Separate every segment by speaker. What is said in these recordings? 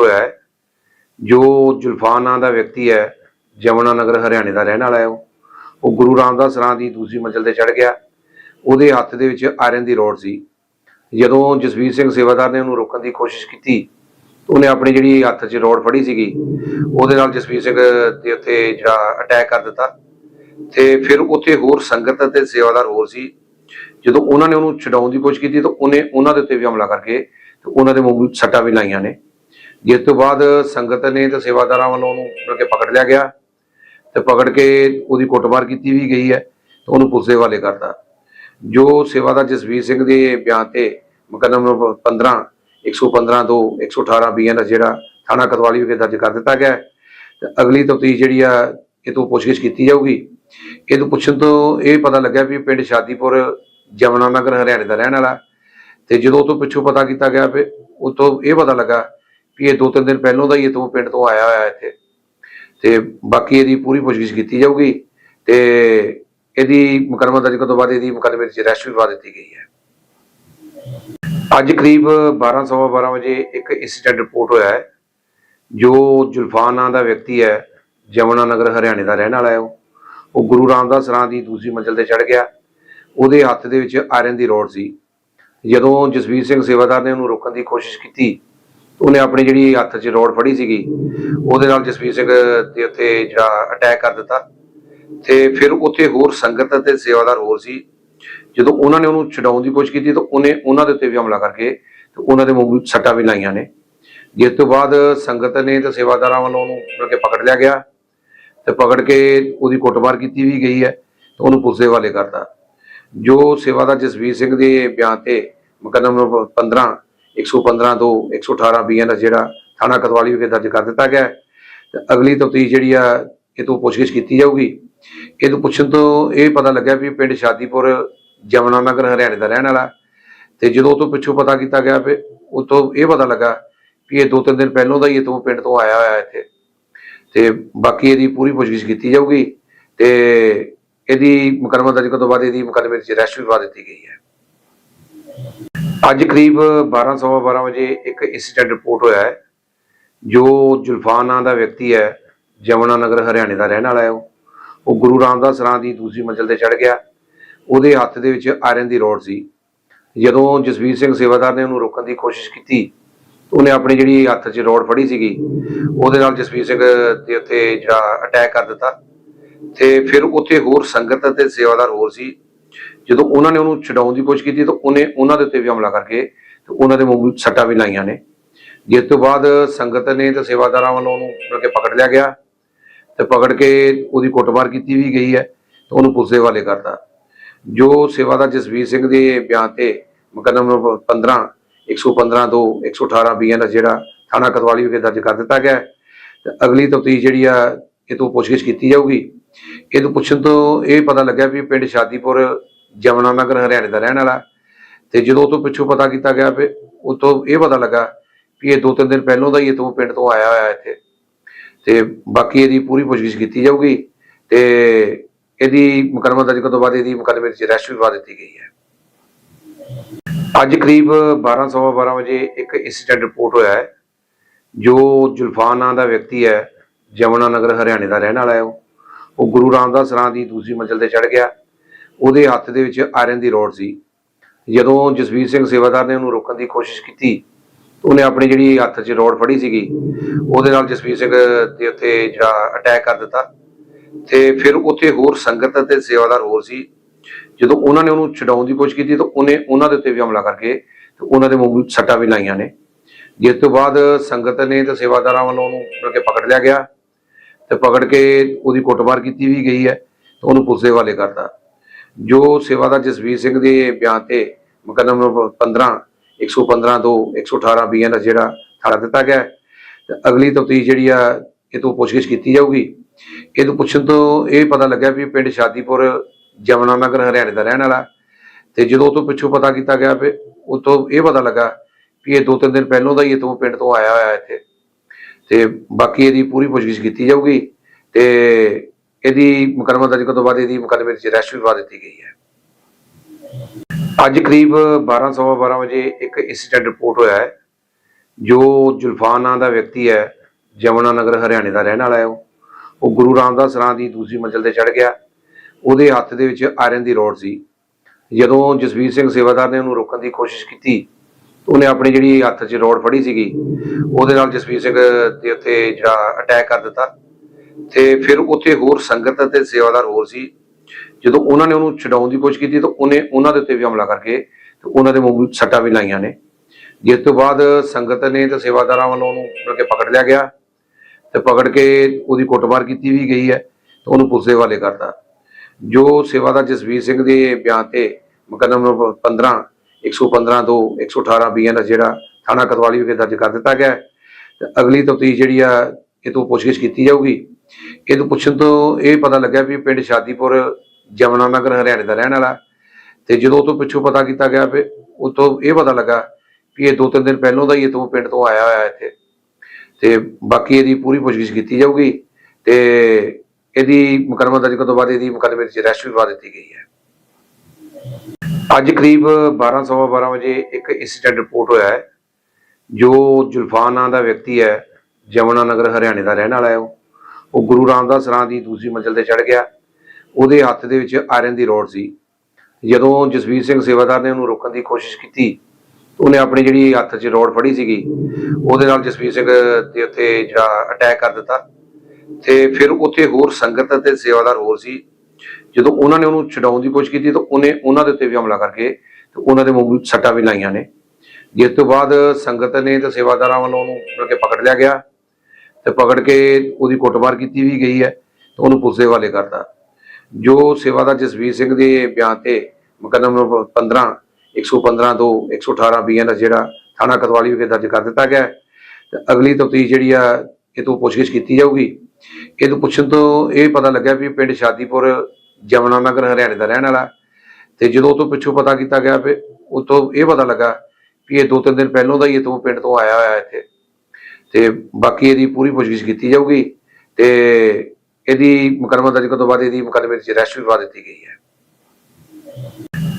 Speaker 1: ਹੋਇਆ ਹੈ। ਜੋ ਜ਼ੁਲਫਾਨ ਨਾਂ ਦਾ ਵਿਅਕਤੀ ਹੈ, ਜਮਨਾ ਨਗਰ ਹਰਿਆਣੇ ਦਾ ਰਹਿਣ ਵਾਲਾ ਹੈ ਉਹ। ਉਹ ਗੁਰੂ ਰਾਮਦਾਸ ਰਾਂ ਦੀ ਦੂਸਰੀ ਮੰਜ਼ਲ ਤੇ ਚੜ ਗਿਆ। ਉਹਦੇ ਹੱਥ ਦੇ ਵਿੱਚ ਆਇਰਨ ਦੀ ਰੋਡ ਸੀ। ਜਦੋਂ ਜਸਵੀਰ ਸਿੰਘ ਸੇਵਾਦਾਰ ਨੇ ਉਹਨੂੰ ਰੋਕਣ ਦੀ ਕੋਸ਼ਿਸ਼ ਕੀਤੀ, ਉਹਨੇ ਆਪਣੀ ਜਿਹੜੀ ਹੱਥ 'ਚ ਰੋਡ ਫੜੀ ਸੀਗੀ, ਉਹਦੇ ਨਾਲ ਜਸਵੀਰ ਸਿੰਘ ਦੇ ਉੱਤੇ ਜਿਹੜਾ ਅਟੈਕ ਕਰ ਦਿੱਤਾ। ਤੇ ਫਿਰ ਉੱਥੇ ਹੋਰ ਸੰਗਤ ਅਤੇ ਸੇਵਾਦਾਰ ਹੋਰ ਸੀ। ਜਦੋਂ ਉਹਨਾਂ ਨੇ ਉਹਨੂੰ ਛਡਾਉਣ ਦੀ ਕੋਸ਼ਿਸ਼ ਕੀਤੀ, ਤਾਂ ਉਹਨੇ ਉਹਨਾਂ ਦੇ ਉੱਤੇ ਵੀ ਹਮਲਾ ਕਰਕੇ ਤੇ ਉਹਨਾਂ ਦੇ ਮੂੰਹ ਸੱਟਾਂ ਵੀ ਲਾਈਆਂ ਨੇ। ਜਿਸ ਤੋਂ ਬਾਅਦ ਸੰਗਤ ਨੇ ਤੇ ਸੇਵਾਦਾਰਾਂ ਵੱਲੋਂ ਉਹਨੂੰ ਮਤਲਬ ਪਕੜ ਲਿਆ ਗਿਆ ਤੇ ਪਕੜ ਕੇ ਉਹਦੀ ਕੁੱਟਮਾਰ ਕੀਤੀ ਵੀ ਗਈ ਹੈ ਤੇ ਉਹਨੂੰ ਪੁਲਿਸ ਦੇ ਹਵਾਲੇ ਕਰਤਾ। ਜੋ ਸੇਵਾਦਾਰ ਜਸਵੀਰ ਸਿੰਘ ਦੇ ਬਿਆਨ ਤੇ ਮੁਕੱਦਮਾ ਨੰਬਰ 15 115 ਤੋਂ 118 ਬੀਐਨ ਦਾ ਜਿਹੜਾ ਥਾਣਾ ਕਤਵਾਲੀ ਵਿਖੇ ਦਰਜ ਕਰ ਦਿੱਤਾ ਗਿਆ ਤੇ ਅਗਲੀ ਤਫਤੀਸ਼ ਜਿਹੜੀ ਆ ਇਹ ਤੋਂ ਪੁੱਛਗਿੱਛ ਕੀਤੀ ਜਾਊਗੀ। ਇਹ ਤੋਂ ਪੁੱਛਣ ਤੋਂ ਇਹ ਪਤਾ ਲੱਗਿਆ ਵੀ ਪਿੰਡ ਸ਼ਾਦੀਪੁਰ ਜਮਨਾ ਨਗਰ ਹਰਿਆਣੇ ਦਾ ਰਹਿਣ ਵਾਲਾ ਤੇ ਜਦੋਂ ਉਹ ਤੋਂ ਪਿੱਛੋਂ ਪਤਾ ਕੀਤਾ ਗਿਆ ਵੀ ਉਹ ਇਹ ਪਤਾ ਲੱਗਾ ਵੀ ਇਹ ਦੋ ਤਿੰਨ ਦਿਨ ਪਹਿਲਾਂ ਦਾ ਹੀ ਇਹ ਤੋਂ ਪਿੰਡ ਤੋਂ ਆਇਆ ਹੋਇਆ ਇੱਥੇ। ਤੇ ਬਾਕੀ ਇਹਦੀ ਪੂਰੀ ਪੁੱਛਗਿੱਛ ਕੀਤੀ ਜਾਊਗੀ ਤੇ ਇਹਦੀ ਮੁਕੱਦਮਾ ਦਰਜ ਕਰਨ ਤੋਂ ਬਾਅਦ ਇਹਦੀ ਮੁਕੱਦਮੇ ਵਿੱਚ ਅਰੈਸਟ ਵੀ ਪਾ ਦਿੱਤੀ ਗਈ ਹੈ। ਅੱਜ ਕਰੀਬ 12:12 ਵਜੇ ਇੱਕ ਇਨਸੀਡੈਂਟ ਰਿਪੋਰਟ ਹੋਇਆ ਹੈ, ਜੋ ਜ਼ੁਲਫਾਨ ਨਾਂ ਦਾ ਵਿਅਕਤੀ ਹੈ, ਜਮਨਾ ਨਗਰ ਹਰਿਆਣੇ ਦਾ ਰਹਿਣ ਵਾਲਾ ਹੈ ਉਹ। ਉਹ ਗੁਰੂ ਰਾਮਦਾਸ ਰਾਂ ਦੀ ਦੂਸਰੀ ਮੰਜ਼ਲ ਤੇ ਚੜ ਗਿਆ। ਉਹਦੇ ਹੱਥ ਦੇ ਵਿੱਚ ਆਇਰਨ ਦੀ ਰੋਡ ਸੀ। ਜਦੋਂ ਜਸਵੀਰ ਸਿੰਘ ਸੇਵਾਦਾਰ ਨੇ ਉਹਨੂੰ ਰੋਕਣ ਦੀ ਕੋਸ਼ਿਸ਼ ਕੀਤੀ ਉਹਨੇ ਆਪਣੀ ਜਿਹੜੀ ਹੱਥ 'ਚ ਰੋਡ ਫੜੀ ਸੀਗੀ, ਉਹਦੇ ਨਾਲ ਜਸਵੀਰ ਸਿੰਘ ਦੇ ਉੱਤੇ ਜਿਹੜਾ ਅਟੈਕ ਕਰ ਦਿੱਤਾ। ਤੇ ਫਿਰ ਉੱਥੇ ਹੋਰ ਸੰਗਤ ਅਤੇ ਸੇਵਾਦਾਰ ਹੋਰ ਸੀ। ਜਦੋਂ ਉਹਨਾਂ ਨੇ ਉਹਨੂੰ ਛਡਾਉਣ ਦੀ ਕੋਸ਼ਿਸ਼ ਕੀਤੀ ਤਾਂ ਉਹਨੇ ਉਹਨਾਂ ਦੇ ਉੱਤੇ ਵੀ ਹਮਲਾ ਕਰਕੇ ਤੇ ਉਹਨਾਂ ਦੇ ਮੂੰਹ ਸੱਟਾਂ ਵੀ ਲਾਈਆਂ ਨੇ। ਜਿਸ ਤੋਂ ਬਾਅਦ ਸੰਗਤ ਨੇ ਤੇ ਸੇਵਾਦਾਰਾਂ ਵੱਲੋਂ ਉਹਨੂੰ ਮਤਲਬ ਪਕੜ ਲਿਆ ਗਿਆ ਤੇ ਪਕੜ ਕੇ ਉਹਦੀ ਕੁੱਟਮਾਰ ਕੀਤੀ ਵੀ ਗਈ ਹੈ ਤੇ ਉਹਨੂੰ ਪੁਲਿਸ ਦੇ ਹਵਾਲੇ ਕਰਤਾ। ਜੋ ਸੇਵਾਦਾਰ ਜਸਵੀਰ ਸਿੰਘ ਦੇ ਬਿਆਨ ਤੇ ਮੁਕੱਦਮਾ ਨੰਬਰ 15 115 ਤੋਂ 118 ਬੀਐਨ ਦਾ ਜਿਹੜਾ ਥਾਣਾ ਕਤਵਾਲੀ ਵਿਖੇ ਦਰਜ ਕਰ ਦਿੱਤਾ ਗਿਆ ਹੈ। ਤੇ ਅਗਲੀ ਤਫਤੀਸ਼ ਜਿਹੜੀ ਆ, ਇਹ ਤੋਂ ਪੁੱਛਗਿੱਛ ਕੀਤੀ ਜਾਊਗੀ। ਇਹ ਤੋਂ ਪੁੱਛਣ ਤੋਂ ਇਹ ਪਤਾ ਲੱਗਿਆ ਵੀ ਇਹ ਪਿੰਡ ਸ਼ਾਦੀਪੁਰ, ਜਮਨਾ ਨਗਰ, ਹਰਿਆਣੇ ਦਾ ਰਹਿਣ ਵਾਲਾ। ਤੇ ਜਦੋਂ ਉਹ ਤੋਂ ਪਿੱਛੋਂ ਪਤਾ ਕੀਤਾ ਗਿਆ ਵੀ ਉਹ ਇਹ ਪਤਾ ਲੱਗਾ ਵੀ ਇਹ ਦੋ ਤਿੰਨ ਦਿਨ ਪਹਿਲਾਂ ਦਾ ਹੀ ਇਹ ਤੋਂ ਪਿੰਡ ਤੋਂ ਆਇਆ ਹੋਇਆ ਇੱਥੇ। ਤੇ ਬਾਕੀ ਇਹਦੀ ਪੂਰੀ ਪੁੱਛਗਿੱਛ ਕੀਤੀ ਜਾਊਗੀ ਤੇ ਇਹਦੀ ਮੁਕੱਦਮਾ ਦਰਜ ਕਰਨ ਤੋਂ ਬਾਅਦ ਇਹਦੀ ਮੁਕੱਦਮੇ ਵਿੱਚ ਰੈਸਟ ਵੀ ਪਾ ਦਿੱਤੀ ਗਈ ਹੈ। ਅੱਜ ਕਰੀਬ 12:12 ਵਜੇ ਇੱਕ ਇਨਸੀਡੈਂਟ ਰਿਪੋਰਟ ਹੋਇਆ ਹੈ, ਜੋ ਜ਼ੁਲਫਾਨ ਨਾਂ ਦਾ ਵਿਅਕਤੀ ਹੈ, ਜਮਨਾ ਨਗਰ ਹਰਿਆਣੇ ਦਾ ਰਹਿਣ ਵਾਲਾ ਹੈ ਉਹ। ਉਹ ਗੁਰੂ ਰਾਮਦਾਸ ਰਾਂ ਦੀ ਦੂਸਰੀ ਮੰਜ਼ਲ ਤੇ ਚੜ ਗਿਆ। ਉਹਦੇ ਹੱਥ ਦੇ ਵਿੱਚ ਆਇਰਨ ਦੀ ਰੋਡ ਸੀ। ਜਦੋਂ ਜਸਵੀਰ ਸਿੰਘ ਸੇਵਾਦਾਰ ਨੇ ਉਹਨੂੰ ਰੋਕਣ ਦੀ ਕੋਸ਼ਿਸ਼ ਕੀਤੀ, ਉਹਨੇ ਆਪਣੀ ਜਿਹੜੀ ਹੱਥ 'ਚ ਰੋਡ ਫੜੀ ਸੀਗੀ, ਉਹਦੇ ਨਾਲ ਜਸਵੀਰ ਸਿੰਘ ਦੇ ਉੱਤੇ ਜਿਹੜਾ ਅਟੈਕ ਕਰ ਦਿੱਤਾ। ਤੇ ਫਿਰ ਉੱਥੇ ਹੋਰ ਸੰਗਤ ਅਤੇ ਸੇਵਾਦਾਰ ਹੋਰ ਸੀ। ਜਦੋਂ ਉਹਨਾਂ ਨੇ ਉਹਨੂੰ ਛਡਾਉਣ ਦੀ ਕੋਸ਼ਿਸ਼ ਕੀਤੀ ਤਾਂ ਉਹਨੇ ਉਹਨਾਂ ਦੇ ਉੱਤੇ ਵੀ ਹਮਲਾ ਕਰਕੇ ਤੇ ਉਹਨਾਂ ਦੇ ਮੂੰਹ ਸੱਟਾਂ ਵੀ ਲਾਈਆਂ ਨੇ। ਜਿਸ ਤੋਂ ਬਾਅਦ ਸੰਗਤ ਨੇ ਤੇ ਸੇਵਾਦਾਰਾਂ ਵੱਲੋਂ ਉਹਨੂੰ ਮਤਲਬ ਪਕੜ ਲਿਆ ਗਿਆ ਤੇ ਪਕੜ ਕੇ ਉਹਦੀ ਕੁੱਟਮਾਰ ਕੀਤੀ ਵੀ ਗਈ ਹੈ ਤੇ ਉਹਨੂੰ ਪੁਲਿਸ ਦੇ ਹਵਾਲੇ ਕਰਤਾ। ਜੋ ਸੇਵਾਦਾਰ ਜਸਵੀਰ ਸਿੰਘ ਦੇ ਬਿਆਨ ਤੇ ਮੁਕੱਦਮਾ ਨੰਬਰ 15 115 ਤੋਂ 118 ਬੀਐਨ ਦਾ ਜਿਹੜਾ ਥਾਣਾ ਕਤਵਾਲੀ ਵਿਖੇ ਦਰਜ ਕਰ ਦਿੱਤਾ ਗਿਆ ਤੇ ਅਗਲੀ ਤਫਤੀਸ਼ ਜਿਹੜੀ ਆ, ਇਹ ਤੋਂ ਪੁੱਛਗਿੱਛ ਕੀਤੀ ਜਾਊਗੀ। ਇਹ ਤੋਂ ਪੁੱਛਣ ਤੋਂ ਇਹ ਪਤਾ ਲੱਗਿਆ ਵੀ ਪਿੰਡ ਸ਼ਾਦੀਪੁਰ ਜਮਨਾ ਨਗਰ ਹਰਿਆਣੇ ਦਾ ਰਹਿਣ ਵਾਲਾ। ਤੇ ਜਦੋਂ ਉਹ ਤੋਂ ਪਿੱਛੋਂ ਪਤਾ ਕੀਤਾ ਗਿਆ ਵੀ ਉਹ ਇਹ ਪਤਾ ਲੱਗਾ ਵੀ ਇਹ ਦੋ ਤਿੰਨ ਦਿਨ ਪਹਿਲਾਂ ਦਾ ਹੀ ਇਹ ਤੋਂ ਪਿੰਡ ਤੋਂ ਆਇਆ ਹੋਇਆ ਇੱਥੇ। ਤੇ ਬਾਕੀ ਇਹਦੀ ਪੂਰੀ ਪੁੱਛਗਿੱਛ ਕੀਤੀ ਜਾਊਗੀ ਤੇ ਇਹਦੀ ਮੁਕੱਦਮਾ ਦਰਜ ਕਰਨ ਤੋਂ ਬਾਅਦ ਇਹਦੀ ਮੁਕੱਦਮੇ ਵਿੱਚ ਰੈਸਟ ਵੀ ਪਾ ਦਿੱਤੀ ਗਈ ਹੈ। ਅੱਜ ਕਰੀਬ 12:12 ਵਜੇ ਇੱਕ ਇਨਸੀਡੈਂਟ ਰਿਪੋਰਟ ਹੋਇਆ ਹੈ, ਜੋ ਜ਼ੁਲਫਾਨ ਨਾਂ ਦਾ ਵਿਅਕਤੀ ਹੈ, ਜਮਨਾ ਨਗਰ ਹਰਿਆਣੇ ਦਾ ਰਹਿਣ ਵਾਲਾ ਹੈ ਉਹ। ਉਹ ਗੁਰੂ ਰਾਮਦਾਸ ਰਾਂ ਦੀ ਦੂਸਰੀ ਮੰਜ਼ਲ ਤੇ ਚੜ ਗਿਆ। ਉਹਦੇ ਹੱਥ ਦੇ ਵਿੱਚ ਆਇਰਨ ਦੀ ਰੋਡ ਸੀ। ਜਦੋਂ ਜਸਵੀਰ ਸਿੰਘ ਸੇਵਾਦਾਰ ਨੇ ਉਹਨੂੰ ਰੋਕਣ ਦੀ ਕੋਸ਼ਿਸ਼ ਕੀਤੀ, ਉਹਨੇ ਆਪਣੀ ਜਿਹੜੀ ਹੱਥ 'ਚ ਰੋਡ ਫੜੀ ਸੀਗੀ, ਉਹਦੇ ਨਾਲ ਜਸਵੀਰ ਸਿੰਘ ਦੇ ਉੱਤੇ ਜਿਹੜਾ ਅਟੈਕ ਕਰ ਦਿੱਤਾ। ਤੇ ਫਿਰ ਉੱਥੇ ਹੋਰ ਸੰਗਤ ਅਤੇ ਸੇਵਾਦਾਰ ਹੋਰ ਸੀ। ਜਦੋਂ ਉਹਨਾਂ ਨੇ ਉਹਨੂੰ ਛਡਾਉਣ ਦੀ ਕੋਸ਼ਿਸ਼ ਕੀਤੀ, ਤਾਂ ਉਹਨੇ ਉਹਨਾਂ ਦੇ ਉੱਤੇ ਵੀ ਹਮਲਾ ਕਰਕੇ ਤੇ ਉਹਨਾਂ ਦੇ ਮੂੰਹ ਵਿੱਚ ਸੱਟਾਂ ਵੀ ਲਾਈਆਂ ਨੇ। ਜਿਸ ਤੋਂ ਬਾਅਦ ਸੰਗਤ ਨੇ ਤੇ ਸੇਵਾਦਾਰਾਂ ਵੱਲੋਂ ਉਹਨੂੰ ਮਤਲਬ ਕਿ ਪਕੜ ਲਿਆ ਗਿਆ ਤੇ ਪਕੜ ਕੇ ਉਹਦੀ ਕੁੱਟਮਾਰ ਕੀਤੀ ਵੀ ਗਈ ਹੈ ਤੇ ਉਹਨੂੰ ਪੁਲਿਸ ਦੇ ਹਵਾਲੇ ਕਰਤਾ। ਜੋ ਸੇਵਾਦਾਰ ਜਸਵੀਰ ਸਿੰਘ ਦੇ ਬਿਆਨ ਤੇ ਮੁਕੱਦਮਾ ਨੰਬਰ 15 115 ਤੋਂ 118 ਬੀਐਨ ਦਾ ਜਿਹੜਾ ਥਾਣਾ ਦਿੱਤਾ ਗਿਆ ਤੇ ਅਗਲੀ ਤਫਤੀਸ਼ ਜਿਹੜੀ ਆ ਇਹ ਤੋਂ ਪੁੱਛਗਿੱਛ ਕੀਤੀ ਜਾਊਗੀ। ਇਹ ਤੋਂ ਪੁੱਛਣ ਤੋਂ ਇਹ ਪਤਾ ਲੱਗਿਆ ਵੀ ਇਹ ਪਿੰਡ ਸ਼ਾਦੀਪੁਰ ਜਮਨਾ ਨਗਰ ਹਰਿਆਣੇ ਦਾ ਰਹਿਣ ਵਾਲਾ ਤੇ ਜਦੋਂ ਉਹ ਤੋਂ ਪਿੱਛੋਂ ਪਤਾ ਕੀਤਾ ਗਿਆ ਵੀ ਉਹ ਇਹ ਪਤਾ ਲੱਗਾ ਵੀ ਇਹ ਦੋ ਤਿੰਨ ਦਿਨ ਪਹਿਲਾਂ ਦਾ ਹੀ ਇਹ ਤੋਂ ਪਿੰਡ ਤੋਂ ਆਇਆ ਹੋਇਆ ਇੱਥੇ। ਤੇ ਬਾਕੀ ਇਹਦੀ ਪੂਰੀ ਪੁੱਛਗਿੱਛ ਕੀਤੀ ਜਾਊਗੀ, ਤੇ ਇਹਦੀ ਮੁਕੱਦਮਾ ਦਰਜ ਕਰਨ ਤੋਂ ਬਾਅਦ ਇਹਦੀ ਮੁਕੱਦਮੇ ਵਿੱਚ ਅਰੈਸਟ ਵੀ ਪਾ ਦਿੱਤੀ ਗਈ ਹੈ। ਅੱਜ ਕਰੀਬ 12:12 ਵਜੇ ਇੱਕ ਇਨਸੀਡੈਂਟ ਰਿਪੋਰਟ ਹੋਇਆ ਹੈ, ਜੋ ਜ਼ੁਲਫਾਨ ਨਾਂ ਦਾ ਵਿਅਕਤੀ ਹੈ, ਜਮਨਾ ਨਗਰ ਹਰਿਆਣੇ ਦਾ ਰਹਿਣ ਵਾਲਾ ਹੈ ਉਹ। ਉਹ ਗੁਰੂ ਰਾਮਦਾਸ ਰਾਂ ਦੀ ਦੂਸਰੀ ਮੰਜ਼ਲ ਤੇ ਚੜ ਗਿਆ। ਉਹਦੇ ਹੱਥ ਦੇ ਵਿੱਚ ਆਇਰਨ ਦੀ ਰੋਡ ਸੀ। ਜਦੋਂ ਜਸਵੀਰ ਸਿੰਘ ਸੇਵਾਦਾਰ ਨੇ ਉਹਨੂੰ ਰੋਕਣ ਦੀ ਕੋਸ਼ਿਸ਼ ਕੀਤੀ, ਉਹਨੇ ਆਪਣੀ ਜਿਹੜੀ ਹੱਥ 'ਚ ਰੋਡ ਫੜੀ ਸੀਗੀ, ਉਹਦੇ ਨਾਲ ਜਸਵੀਰ ਸਿੰਘ ਦੇ ਉੱਤੇ ਜਿਹੜਾ ਅਟੈਕ ਕਰ ਦਿੱਤਾ। ਤੇ ਫਿਰ ਉੱਥੇ ਹੋਰ ਸੰਗਤ ਅਤੇ ਸੇਵਾਦਾਰ ਹੋਰ ਸੀ। ਜਦੋਂ ਉਹਨਾਂ ਨੇ ਉਹਨੂੰ ਛਡਾਉਣ ਦੀ ਕੋਸ਼ਿਸ਼ ਕੀਤੀ, ਤਾਂ ਉਹਨੇ ਉਹਨਾਂ ਦੇ ਉੱਤੇ ਵੀ ਹਮਲਾ ਕਰਕੇ ਤੇ ਉਹਨਾਂ ਦੇ ਮੂੰਹ ਸੱਟਾਂ ਵੀ ਲਾਈਆਂ ਨੇ। ਜਿਸ ਤੋਂ ਬਾਅਦ ਸੰਗਤ ਨੇ ਤੇ ਸੇਵਾਦਾਰਾਂ ਵੱਲੋਂ ਉਹਨੂੰ ਮੁੜ ਕੇ ਪਕੜ ਲਿਆ ਗਿਆ ਤੇ ਪਕੜ ਕੇ ਉਹਦੀ ਕੁੱਟਮਾਰ ਕੀਤੀ ਵੀ ਗਈ ਹੈ ਤੇ ਉਹਨੂੰ ਪੁਲਿਸ ਦੇ ਹਵਾਲੇ ਕਰਤਾ। ਜੋ ਸੇਵਾਦਾਰ ਜਸਵੀਰ ਸਿੰਘ ਦੇ ਬਿਆਨ ਤੇ ਮੁਕੱਦਮਾ ਨੰਬਰ 15 115 ਤੋਂ 118 ਬੀਐਨ ਦਾ ਜਿਹੜਾ ਥਾਣਾ ਕਤਵਾਲੀ ਵਿਖੇ ਦਰਜ ਕਰ ਦਿੱਤਾ ਗਿਆ ਤੇ ਅਗਲੀ ਤਫਤੀਸ਼ ਜਿਹੜੀ ਆ, ਇਹ ਤੋਂ ਪੁੱਛਗਿੱਛ ਕੀਤੀ ਜਾਊਗੀ। ਇਹ ਤੋਂ ਪੁੱਛਣ ਤੋਂ ਇਹ ਪਤਾ ਲੱਗਿਆ ਵੀ ਇਹ ਪਿੰਡ ਸ਼ਾਦੀਪੁਰ ਜਮਨਾ ਨਗਰ ਹਰਿਆਣੇ ਦਾ ਰਹਿਣ ਵਾਲਾ ਤੇ ਜਦੋਂ ਉਹ ਤੋਂ ਪਿੱਛੋਂ ਪਤਾ ਕੀਤਾ ਗਿਆ ਵੀ ਉਹ ਇਹ ਪਤਾ ਲੱਗਾ ਵੀ ਇਹ ਦੋ ਤਿੰਨ ਦਿਨ ਪਹਿਲਾਂ ਦਾ ਹੀ ਇਹ ਤੋਂ ਪਿੰਡ ਤੋਂ ਆਇਆ ਹੋਇਆ ਇੱਥੇ। ਤੇ ਬਾਕੀ ਇਹਦੀ ਪੂਰੀ ਪੁੱਛਗਿੱਛ ਕੀਤੀ ਜਾਊਗੀ ਤੇ ਇਹਦੀ ਮੁਕੱਦਮਾ ਦਰਜ ਕਰਨ ਤੋਂ ਬਾਅਦ ਇਹਦੀ ਮੁਕੱਦਮੇ ਵਿੱਚ ਅਰੈਸਟ ਵੀ ਪਾ ਦਿੱਤੀ ਗਈ ਹੈ। ਅੱਜ ਕਰੀਬ 12:12 ਵਜੇ ਇੱਕ ਇੰਸੀਡੈਂਟ ਰਿਪੋਰਟ ਹੋਇਆ ਹੈ, ਜੋ ਜ਼ੁਲਫਾਨ ਨਾਂ ਦਾ ਵਿਅਕਤੀ ਹੈ, ਜਮਨਾ ਨਗਰ ਹਰਿਆਣੇ ਦਾ ਰਹਿਣ ਵਾਲਾ ਹੈ ਉਹ। ਉਹ ਗੁਰੂ ਰਾਮਦਾਸ ਸਰਾਂ ਦੀ ਦੂਸਰੀ ਮੰਜ਼ਲ ਤੇ ਚੜ ਗਿਆ। ਉਹਦੇ ਹੱਥ ਦੇ ਵਿੱਚ ਆਇਰਨ ਦੀ ਰੋਡ ਸੀ। ਜਦੋਂ ਜਸਵੀਰ ਸਿੰਘ ਸੇਵਾਦਾਰ ਨੇ ਉਹਨੂੰ ਰੋਕਣ ਦੀ ਕੋਸ਼ਿਸ਼ ਕੀਤੀ, ਉਹਨੇ ਆਪਣੀ ਜਿਹੜੀ ਹੱਥ 'ਚ ਰੋਡ ਫੜੀ ਸੀਗੀ, ਉਹਦੇ ਨਾਲ ਜਸਵੀਰ ਸਿੰਘ ਦੇ ਉੱਤੇ ਜਿਹੜਾ ਅਟੈਕ ਕਰ ਦਿੱਤਾ। ਤੇ ਫਿਰ ਉੱਥੇ ਹੋਰ ਸੰਗਤ ਅਤੇ ਸੇਵਾਦਾਰ ਹੋਰ ਸੀ। ਜਦੋਂ ਉਹਨਾਂ ਨੇ ਉਹਨੂੰ ਛਡਾਉਣ ਦੀ ਕੋਸ਼ਿਸ਼ ਕੀਤੀ, ਤਾਂ ਉਹਨੇ ਉਹਨਾਂ ਦੇ ਉੱਤੇ ਵੀ ਹਮਲਾ ਕਰਕੇ ਤੇ ਉਹਨਾਂ ਦੇ ਮੂੰਹ ਸੱਟਾਂ ਵੀ ਲਾਈਆਂ ਨੇ। ਜਿਸ ਤੋਂ ਬਾਅਦ ਸੰਗਤ ਨੇ ਤੇ ਸੇਵਾਦਾਰਾਂ ਵੱਲੋਂ ਉਹਨੂੰ ਪਕੜ ਲਿਆ ਗਿਆ। ਤੇ ਪਕੜ ਕੇ ਉਹਦੀ ਕੁੱਟਮਾਰ ਕੀਤੀ ਵੀ ਗਈ ਹੈ ਤੇ ਉਹਨੂੰ ਪੁਲਿਸ ਦੇ ਹਵਾਲੇ ਕਰਤਾ। ਜੋ ਸੇਵਾਦਾਰ ਜਸਵੀਰ ਸਿੰਘ ਦੇ ਬਿਆਨ ਤੇ ਮੁਕੱਦਮਾ ਨੰਬਰ 15 115 ਤੋਂ 118 ਬੀਐਨ ਜਿਹੜਾ ਥਾਣਾ ਕਤਵਾਲੀ ਵਿਖੇ ਦਰਜ ਕਰ ਦਿੱਤਾ ਗਿਆ ਤੇ ਅਗਲੀ ਤਫਤੀਸ਼ ਜਿਹੜੀ ਆ, ਇਹ ਤੋਂ ਪੁੱਛਗਿੱਛ ਕੀਤੀ ਜਾਊਗੀ। ਇਹ ਤੋਂ ਪੁੱਛਣ ਤੋਂ ਇਹ ਪਤਾ ਲੱਗਿਆ ਵੀ ਇਹ ਪਿੰਡ ਸ਼ਾਦੀਪੁਰ ਜਮਨਾ ਨਗਰ ਹਰਿਆਣੇ ਦਾ ਰਹਿਣ ਵਾਲਾ। ਤੇ ਜਦੋਂ ਉਹ ਤੋਂ ਪਿੱਛੋਂ ਪਤਾ ਕੀਤਾ ਗਿਆ ਵੀ ਉਹ ਇਹ ਪਤਾ ਲੱਗਾ ਵੀ ਇਹ ਦੋ ਤਿੰਨ ਦਿਨ ਪਹਿਲਾਂ ਦਾ ਹੀ ਇਹ ਤੋਂ ਪਿੰਡ ਤੋਂ ਆਇਆ ਹੋਇਆ ਇੱਥੇ। ਤੇ ਬਾਕੀ ਇਹਦੀ ਪੂਰੀ ਪੁੱਛਗਿੱਛ ਕੀਤੀ ਜਾਊਗੀ ਤੇ ਇਹਦੀ ਮੁਕੱਦਮਾ ਦਰਜ ਕਰਨ ਤੋਂ ਬਾਅਦ ਇਹਦੀ ਮੁਕੱਦਮੇ ਵਿੱਚ ਅਰੈਸਟ ਵੀ ਪਾ ਦਿੱਤੀ ਗਈ ਹੈ।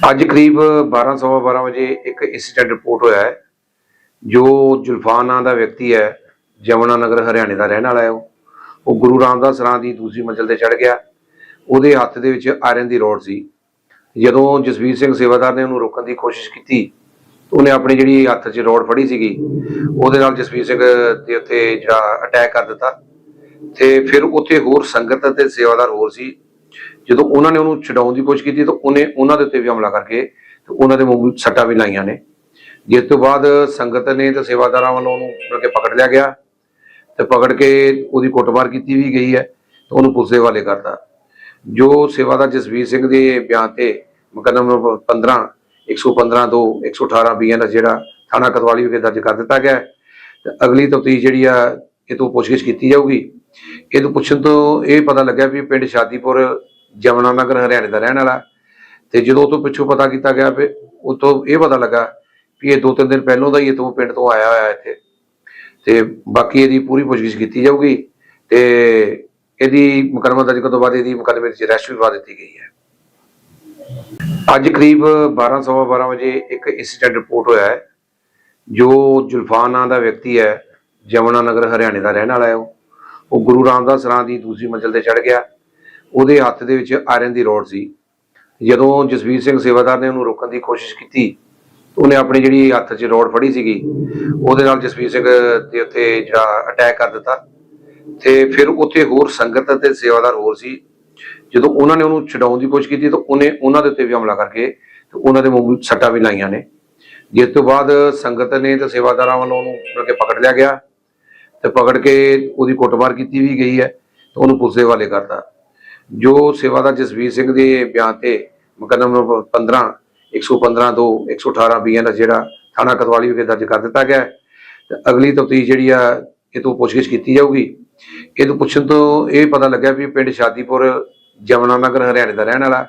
Speaker 1: ਅੱਜ ਕਰੀਬ 12:12 ਵਜੇ ਇੱਕ ਇੰਸੀਡੈਂਟ ਰਿਪੋਰਟ ਹੋਇਆ ਹੈ, ਜੋ ਜ਼ੁਲਫਾਨ ਨਾਂ ਦਾ ਵਿਅਕਤੀ ਹੈ, ਜਮਨਾ ਨਗਰ ਹਰਿਆਣੇ ਦਾ ਰਹਿਣ ਵਾਲਾ ਹੈ ਉਹ। ਉਹ ਗੁਰੂ ਰਾਮਦਾਸ ਰਾਂ ਦੀ ਦੂਸਰੀ ਮੰਜ਼ਲ ਤੇ ਚੜ ਗਿਆ। ਉਹਦੇ ਹੱਥ ਦੇ ਵਿੱਚ ਆਇਰਨ ਦੀ ਰੋਡ ਸੀ। ਜਦੋਂ ਜਸਵੀਰ ਸਿੰਘ ਸੇਵਾਦਾਰ ਨੇ ਉਹਨੂੰ ਰੋਕਣ ਦੀ ਕੋਸ਼ਿਸ਼ ਕੀਤੀ ਉਹਨੇ ਆਪਣੀ ਜਿਹੜੀ ਹੱਥ 'ਚ ਰੋਡ ਫੜੀ ਸੀਗੀ, ਉਹਦੇ ਨਾਲ ਜਸਵੀਰ ਸਿੰਘ ਦੇ ਉੱਤੇ ਜਿਹੜਾ ਅਟੈਕ ਕਰ ਦਿੱਤਾ। ਤੇ ਫਿਰ ਉੱਥੇ ਹੋਰ ਸੰਗਤ ਅਤੇ ਸੇਵਾਦਾਰ ਹੋਰ ਸੀ। ਜਦੋਂ ਉਹਨਾਂ ਨੇ ਉਹਨੂੰ ਛਡਾਉਣ ਦੀ ਕੋਸ਼ਿਸ਼ ਕੀਤੀ ਤਾਂ ਉਹਨੇ ਉਹਨਾਂ ਦੇ ਉੱਤੇ ਵੀ ਹਮਲਾ ਕਰਕੇ ਤੇ ਉਹਨਾਂ ਦੇ ਮੂੰਹ ਸੱਟਾਂ ਵੀ ਲਾਈਆਂ ਨੇ। ਜਿਸ ਤੋਂ ਬਾਅਦ ਸੰਗਤ ਨੇ ਤੇ ਸੇਵਾਦਾਰਾਂ ਵੱਲੋਂ ਉਹਨੂੰ ਮੁੜ ਕੇ ਪਕੜ ਲਿਆ ਗਿਆ ਤੇ ਪਕੜ ਕੇ ਉਹਦੀ ਕੁੱਟਮਾਰ ਕੀਤੀ ਵੀ ਗਈ ਹੈ ਤੇ ਉਹਨੂੰ ਪੁਲਿਸ ਦੇ ਹਵਾਲੇ ਕਰਤਾ। ਜੋ ਸੇਵਾਦਾਰ ਜਸਵੀਰ ਸਿੰਘ ਦੇ ਬਿਆਨ ਤੇ ਮੁਕੱਦਮਾ ਨੰਬਰ 15 115 ਤੋਂ 118 ਬੀਐਨ ਦਾ ਜਿਹੜਾ ਥਾਣਾ ਕਤਵਾਲੀ ਵਿਖੇ ਦਰਜ ਕਰ ਦਿੱਤਾ ਗਿਆ ਤੇ ਅਗਲੀ ਤਫਤੀਸ਼ ਜਿਹੜੀ ਆ, ਇਹ ਤੋਂ ਪੁੱਛਗਿੱਛ ਕੀਤੀ ਜਾਊਗੀ। ਇਹ ਤੋਂ ਪੁੱਛਣ ਤੋਂ ਇਹ ਪਤਾ ਲੱਗਿਆ ਵੀ ਇਹ ਪਿੰਡ ਸ਼ਾਦੀਪੁਰ ਜਮਨਾ ਨਗਰ ਹਰਿਆਣੇ ਦਾ ਰਹਿਣ ਵਾਲਾ। ਤੇ ਜਦੋਂ ਉਹ ਤੋਂ ਪਿੱਛੋਂ ਪਤਾ ਕੀਤਾ ਗਿਆ ਵੀ ਉਹ ਇਹ ਪਤਾ ਲੱਗਾ ਵੀ ਇਹ ਦੋ ਤਿੰਨ ਦਿਨ ਪਹਿਲਾਂ ਦਾ ਹੀ ਇਹ ਤੋਂ ਪਿੰਡ ਤੋਂ ਆਇਆ ਹੋਇਆ ਇੱਥੇ। ਤੇ ਬਾਕੀ ਇਹਦੀ ਪੂਰੀ ਪੁੱਛਗਿੱਛ ਕੀਤੀ ਜਾਊਗੀ ਤੇ ਇਹਦੀ ਮੁਕੱਦਮਾ ਦਰਜ ਕਰਨ ਤੋਂ ਬਾਅਦ ਇਹਦੀ ਮੁਕੱਦਮੇ ਵਿੱਚ ਰੈਸਟ ਵੀ ਪਾ ਦਿੱਤੀ ਗਈ ਹੈ। ਅੱਜ ਕਰੀਬ 12:12 ਵਜੇ ਇੱਕ ਇੰਸੀਡੈਂਟ ਰਿਪੋਰਟ ਹੋਇਆ ਹੈ, ਜੋ ਜ਼ੁਲਫਾਨ ਨਾਂ ਦਾ ਵਿਅਕਤੀ ਹੈ, ਜਮਨਾ ਨਗਰ, ਹਰਿਆਣੇ ਦਾ ਰਹਿਣ ਵਾਲਾ ਹੈ ਉਹ। ਉਹ ਗੁਰੂ ਰਾਮਦਾਸ ਸਰਾਂ ਦੀ ਦੂਸਰੀ ਮੰਜ਼ਲ ਤੇ ਚੜ ਗਿਆ। ਉਹਦੇ ਹੱਥ ਦੇ ਵਿੱਚ ਆਇਰਨ ਦੀ ਰੋਡ ਸੀ। ਜਦੋਂ ਜਸਵੀਰ ਸਿੰਘ ਸੇਵਾਦਾਰ ਨੇ ਉਹਨੂੰ ਰੋਕਣ ਦੀ ਕੋਸ਼ਿਸ਼ ਕੀਤੀ, ਉਹਨੇ ਆਪਣੀ ਜਿਹੜੀ ਹੱਥ 'ਚ ਰੋਡ ਫੜੀ ਸੀਗੀ, ਉਹਦੇ ਨਾਲ ਜਸਵੀਰ ਸਿੰਘ ਦੇ ਉੱਤੇ ਜਿਹੜਾ ਅਟੈਕ ਕਰ ਦਿੱਤਾ। ਤੇ ਫਿਰ ਉੱਥੇ ਹੋਰ ਸੰਗਤ ਅਤੇ ਸੇਵਾਦਾਰ ਹੋਰ ਸੀ। ਜਦੋਂ ਉਹਨਾਂ ਨੇ ਉਹਨੂੰ ਛਡਾਉਣ ਦੀ ਕੋਸ਼ਿਸ਼ ਕੀਤੀ ਤਾਂ ਉਹਨੇ ਉਹਨਾਂ ਦੇ ਉੱਤੇ ਵੀ ਹਮਲਾ ਕਰਕੇ ਤੇ ਉਹਨਾਂ ਦੇ ਮੂੰਹ ਸੱਟਾਂ ਵੀ ਲਾਈਆਂ ਨੇ। ਜਿਸ ਤੋਂ ਬਾਅਦ ਸੰਗਤ ਨੇ ਤੇ ਸੇਵਾਦਾਰਾਂ ਵੱਲੋਂ ਉਹਨੂੰ ਮੁੜ ਪਕੜ ਲਿਆ ਗਿਆ ਤੇ ਪਕੜ ਕੇ ਉਹਦੀ ਕੁੱਟਮਾਰ ਕੀਤੀ ਵੀ ਗਈ ਹੈ ਤੇ ਉਹਨੂੰ ਪੁਲਿਸ ਦੇ ਹਵਾਲੇ ਕਰਤਾ। ਜੋ ਸੇਵਾਦਾਰ ਜਸਵੀਰ ਸਿੰਘ ਦੇ ਬਿਆਨ ਤੇ ਮੁਕੱਦਮਾ ਨੰਬਰ 15 115 ਤੋਂ 118 ਬੀਐਨ ਦਾ ਜਿਹੜਾ ਥਾਣਾ ਕਤਵਾਲੀ ਵਿਖੇ ਦਰਜ ਕਰ ਦਿੱਤਾ ਗਿਆ ਤੇ ਅਗਲੀ ਤਫਤੀਸ਼ ਜਿਹੜੀ ਆ ਇਹ ਤੋਂ ਪੁੱਛਗਿੱਛ ਕੀਤੀ ਜਾਊਗੀ। ਇਹ ਤੋਂ ਪੁੱਛਣ ਤੋਂ ਇਹ ਪਤਾ ਲੱਗਿਆ ਵੀ ਪਿੰਡ ਸ਼ਾਦੀਪੁਰ ਜਮਨਾ ਨਗਰ ਹਰਿਆਣੇ ਦਾ ਰਹਿਣ ਵਾਲਾ।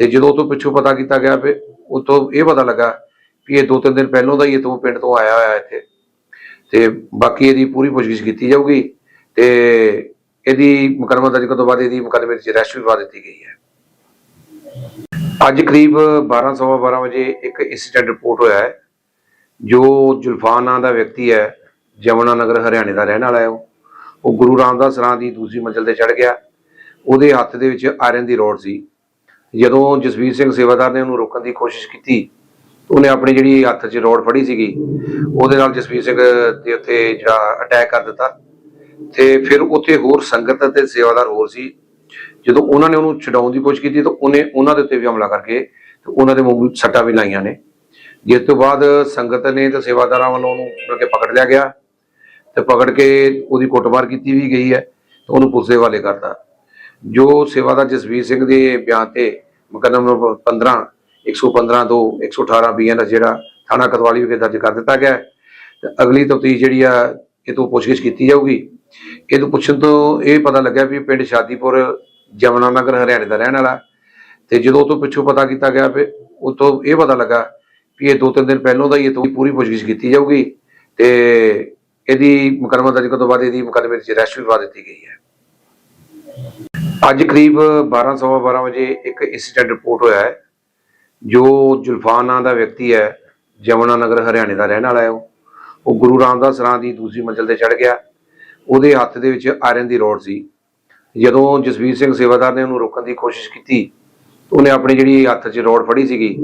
Speaker 1: ਤੇ ਜਦੋਂ ਉਹ ਤੋਂ ਪਿੱਛੋਂ ਪਤਾ ਕੀਤਾ ਗਿਆ ਵੀ ਉਹ ਇਹ ਪਤਾ ਲੱਗਾ ਵੀ ਇਹ ਦੋ ਤਿੰਨ ਦਿਨ ਪਹਿਲਾਂ ਦਾ ਹੀ ਇਹ ਤੋਂ ਪਿੰਡ ਤੋਂ ਆਇਆ ਹੋਇਆ ਇੱਥੇ। ਤੇ ਬਾਕੀ ਇਹਦੀ ਪੂਰੀ ਪੁੱਛਗਿੱਛ ਕੀਤੀ ਜਾਊਗੀ ਤੇ ਇਹਦੀ ਮੁਕੱਦਮਾ ਦਰਜ ਕਰਨ ਤੋਂ ਬਾਅਦ ਇਹਦੀ ਮੁਕੱਦਮੇ ਵਿੱਚ ਅਰੈਸਟ ਵੀ ਪਾ ਦਿੱਤੀ ਗਈ ਹੈ। ਅੱਜ ਕਰੀਬ 12:12 ਵਜੇ ਇੱਕ ਇੰਸੀਡੈਂਟ ਰਿਪੋਰਟ ਹੋਇਆ ਹੈ, ਜੋ ਜ਼ੁਲਫਾਨ ਨਾਂ ਦਾ ਵਿਅਕਤੀ ਹੈ, ਜਮਨਾ ਨਗਰ ਹਰਿਆਣੇ ਦਾ ਰਹਿਣ ਵਾਲਾ ਹੈ ਉਹ। ਉਹ ਗੁਰੂ ਰਾਮਦਾਸ ਰਾਂ ਦੀ ਦੂਸਰੀ ਮੰਜ਼ਲ ਤੇ ਚੜ ਗਿਆ। ਉਹਦੇ ਹੱਥ ਦੇ ਵਿੱਚ ਆਇਰਨ ਦੀ ਰੋਡ ਸੀ। ਜਦੋਂ ਜਸਵੀਰ ਸਿੰਘ ਸੇਵਾਦਾਰ ਨੇ ਉਹਨੂੰ ਰੋਕਣ ਦੀ ਕੋਸ਼ਿਸ਼ ਕੀਤੀ, ਉਹਨੇ ਆਪਣੀ ਜਿਹੜੀ ਹੱਥ 'ਚ ਰੋਡ ਫੜੀ ਸੀਗੀ, ਉਹਦੇ ਨਾਲ ਜਸਵੀਰ ਸਿੰਘ ਦੇ ਉੱਤੇ ਜਿਹੜਾ ਅਟੈਕ ਕਰ ਦਿੱਤਾ। ਤੇ ਫਿਰ ਉੱਥੇ ਹੋਰ ਸੰਗਤ ਅਤੇ ਸੇਵਾਦਾਰ ਹੋਰ ਸੀ। ਜਦੋਂ ਉਹਨਾਂ ਨੇ ਉਹਨੂੰ ਛਡਾਉਣ ਦੀ ਕੋਸ਼ਿਸ਼ ਕੀਤੀ, ਤਾਂ ਉਹਨੇ ਉਹਨਾਂ ਦੇ ਉੱਤੇ ਵੀ ਹਮਲਾ ਕਰਕੇ ਤੇ ਉਹਨਾਂ ਦੇ ਮੂੰਹ ਸੱਟਾਂ ਵੀ ਲਾਈਆਂ ਨੇ। ਜਿਸ ਤੋਂ ਬਾਅਦ ਸੰਗਤ ਨੇ ਤੇ ਸੇਵਾਦਾਰਾਂ ਵੱਲੋਂ ਉਹਨੂੰ ਮੁੜ ਕੇ ਪਕੜ ਲਿਆ ਗਿਆ ਤੇ ਪਕੜ ਕੇ ਉਹਦੀ ਕੁੱਟਮਾਰ ਕੀਤੀ ਵੀ ਗਈ ਹੈ ਤੇ ਉਹਨੂੰ ਪੁਲਿਸ ਦੇ ਹਵਾਲੇ ਕਰਤਾ। ਜੋ ਸੇਵਾਦਾਰ ਜਸਵੀਰ ਸਿੰਘ ਦੇ ਬਿਆਨ ਤੇ ਮੁਕੱਦਮਾ ਨੰਬਰ 15 115 ਤੋਂ 118 ਬੀਐਨ ਦਾ ਜਿਹੜਾ ਥਾਣਾ ਕਤਵਾਲੀ ਵਿਖੇ ਦਰਜ ਕਰ ਦਿੱਤਾ ਗਿਆ ਹੈ। ਤੇ ਅਗਲੀ ਤਫਤੀਸ਼ ਜਿਹੜੀ ਆ, ਇਹ ਤੋਂ ਪੁੱਛਗਿੱਛ ਕੀਤੀ ਜਾਊਗੀ। ਇਹ ਤੋਂ ਪੁੱਛਣ ਤੋਂ ਇਹ ਪਤਾ ਲੱਗਿਆ ਵੀ ਇਹ ਪਿੰਡ ਸ਼ਾਦੀਪੁਰ ਜਮਨਾ ਨਗਰ ਹਰਿਆਣੇ ਦਾ ਰਹਿਣ ਵਾਲਾ। ਤੇ ਜਦੋਂ ਉਹ ਤੋਂ ਪਿੱਛੋਂ ਪਤਾ ਕੀਤਾ ਗਿਆ ਵੀ ਉਹ ਇਹ ਪਤਾ ਲੱਗਾ ਵੀ ਇਹ ਦੋ ਤਿੰਨ ਦਿਨ ਪਹਿਲਾਂ ਦਾ ਹੀ ਇਹ ਤੋਂ ਪੂਰੀ ਪੁੱਛਗਿੱਛ ਕੀਤੀ ਜਾਊਗੀ ਤੇ ਇਹਦੀ ਮੁਕੱਦਮਾ ਦਰਜ ਕਰਨ ਤੋਂ ਬਾਅਦ ਇਹਦੀ ਮੁਕੱਦਮੇ ਵਿੱਚ ਰੈਸਟ ਵੀ ਪਾ ਦਿੱਤੀ ਗਈ ਹੈ। ਅੱਜ ਕਰੀਬ 12:12 ਵਜੇ ਇੱਕ ਇੰਸੀਡੈਂਟ ਰਿਪੋਰਟ ਹੋਇਆ ਹੈ, ਜੋ ਜ਼ੁਲਫਾਨ ਨਾਂ ਦਾ ਵਿਅਕਤੀ ਹੈ, ਜਮਨਾ ਨਗਰ ਹਰਿਆਣੇ ਦਾ ਰਹਿਣ ਵਾਲਾ ਹੈ ਉਹ। ਉਹ ਗੁਰੂ ਰਾਮਦਾਸ ਸਰਾਂ ਦੀ ਦੂਸਰੀ ਮੰਜ਼ਲ ਤੇ ਚੜ ਗਿਆ। ਉਹਦੇ ਹੱਥ ਦੇ ਵਿੱਚ ਆਇਰਨ ਦੀ ਰੋਡ ਸੀ। ਜਦੋਂ ਜਸਵੀਰ ਸਿੰਘ ਸੇਵਾਦਾਰ ਨੇ ਉਹਨੂੰ ਰੋਕਣ ਦੀ ਕੋਸ਼ਿਸ਼ ਕੀਤੀ, ਉਹਨੇ ਆਪਣੀ ਜਿਹੜੀ ਹੱਥ 'ਚ ਰੋਡ ਫੜੀ ਸੀਗੀ,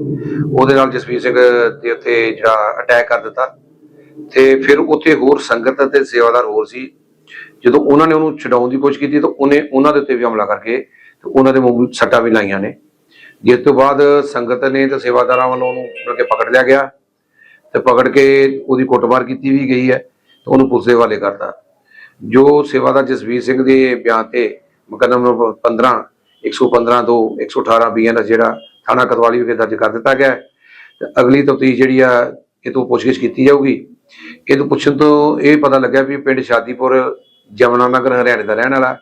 Speaker 1: ਉਹਦੇ ਨਾਲ ਜਸਵੀਰ ਸਿੰਘ ਦੇ ਉੱਤੇ ਜਿਹੜਾ ਅਟੈਕ ਕਰ ਦਿੱਤਾ। ਤੇ ਫਿਰ ਉੱਥੇ ਹੋਰ ਸੰਗਤ ਅਤੇ ਸੇਵਾਦਾਰ ਹੋਰ ਸੀ। ਜਦੋਂ ਉਹਨਾਂ ਨੇ ਉਹਨੂੰ ਛਡਾਉਣ ਦੀ ਕੋਸ਼ਿਸ਼ ਕੀਤੀ ਤਾਂ ਉਹਨੇ ਉਹਨਾਂ ਦੇ ਉੱਤੇ ਵੀ ਹਮਲਾ ਕਰਕੇ ਤੇ ਉਹਨਾਂ ਦੇ ਮੂੰਹ ਸੱਟਾਂ ਵੀ ਲਾਈਆਂ ਨੇ। ਜਿਸ ਤੋਂ ਬਾਅਦ ਸੰਗਤ ਨੇ ਤੇ ਸੇਵਾਦਾਰਾਂ ਵੱਲੋਂ ਉਹਨੂੰ ਮੁੜ ਪਕੜ ਲਿਆ ਗਿਆ ਤੇ ਪਕੜ ਕੇ ਉਹਦੀ ਕੁੱਟਮਾਰ ਕੀਤੀ ਵੀ ਗਈ ਹੈ ਤੇ ਉਹਨੂੰ ਪੁਲਿਸ ਦੇ ਹਵਾਲੇ ਕਰਤਾ। ਜੋ ਸੇਵਾਦਾਰ ਜਸਵੀਰ ਸਿੰਘ ਦੇ ਬਿਆਨ ਤੇ ਮੁਕੱਦਮਾ ਨੰਬਰ 15 115 ਤੋਂ 118 ਬੀਐਨ ਦਾ ਜਿਹੜਾ ਥਾਣਾ ਕਤਵਾਲੀ ਵਿਖੇ ਦਰਜ ਕਰ ਦਿੱਤਾ ਗਿਆ ਤੇ ਅਗਲੀ ਤਫਤੀਸ਼ ਜਿਹੜੀ ਆ ਇਹ ਤੋਂ ਪੁੱਛਗਿੱਛ ਕੀਤੀ ਜਾਊਗੀ। ਇਹ ਤੋਂ ਪੁੱਛਣ ਤੋਂ ਇਹ ਪਤਾ ਲੱਗਿਆ ਵੀ ਪਿੰਡ ਸ਼ਾਦੀਪੁਰ ਜਮਨਾ ਨਗਰ ਹਰਿਆਣੇ ਦਾ ਰਹਿਣ ਵਾਲਾ।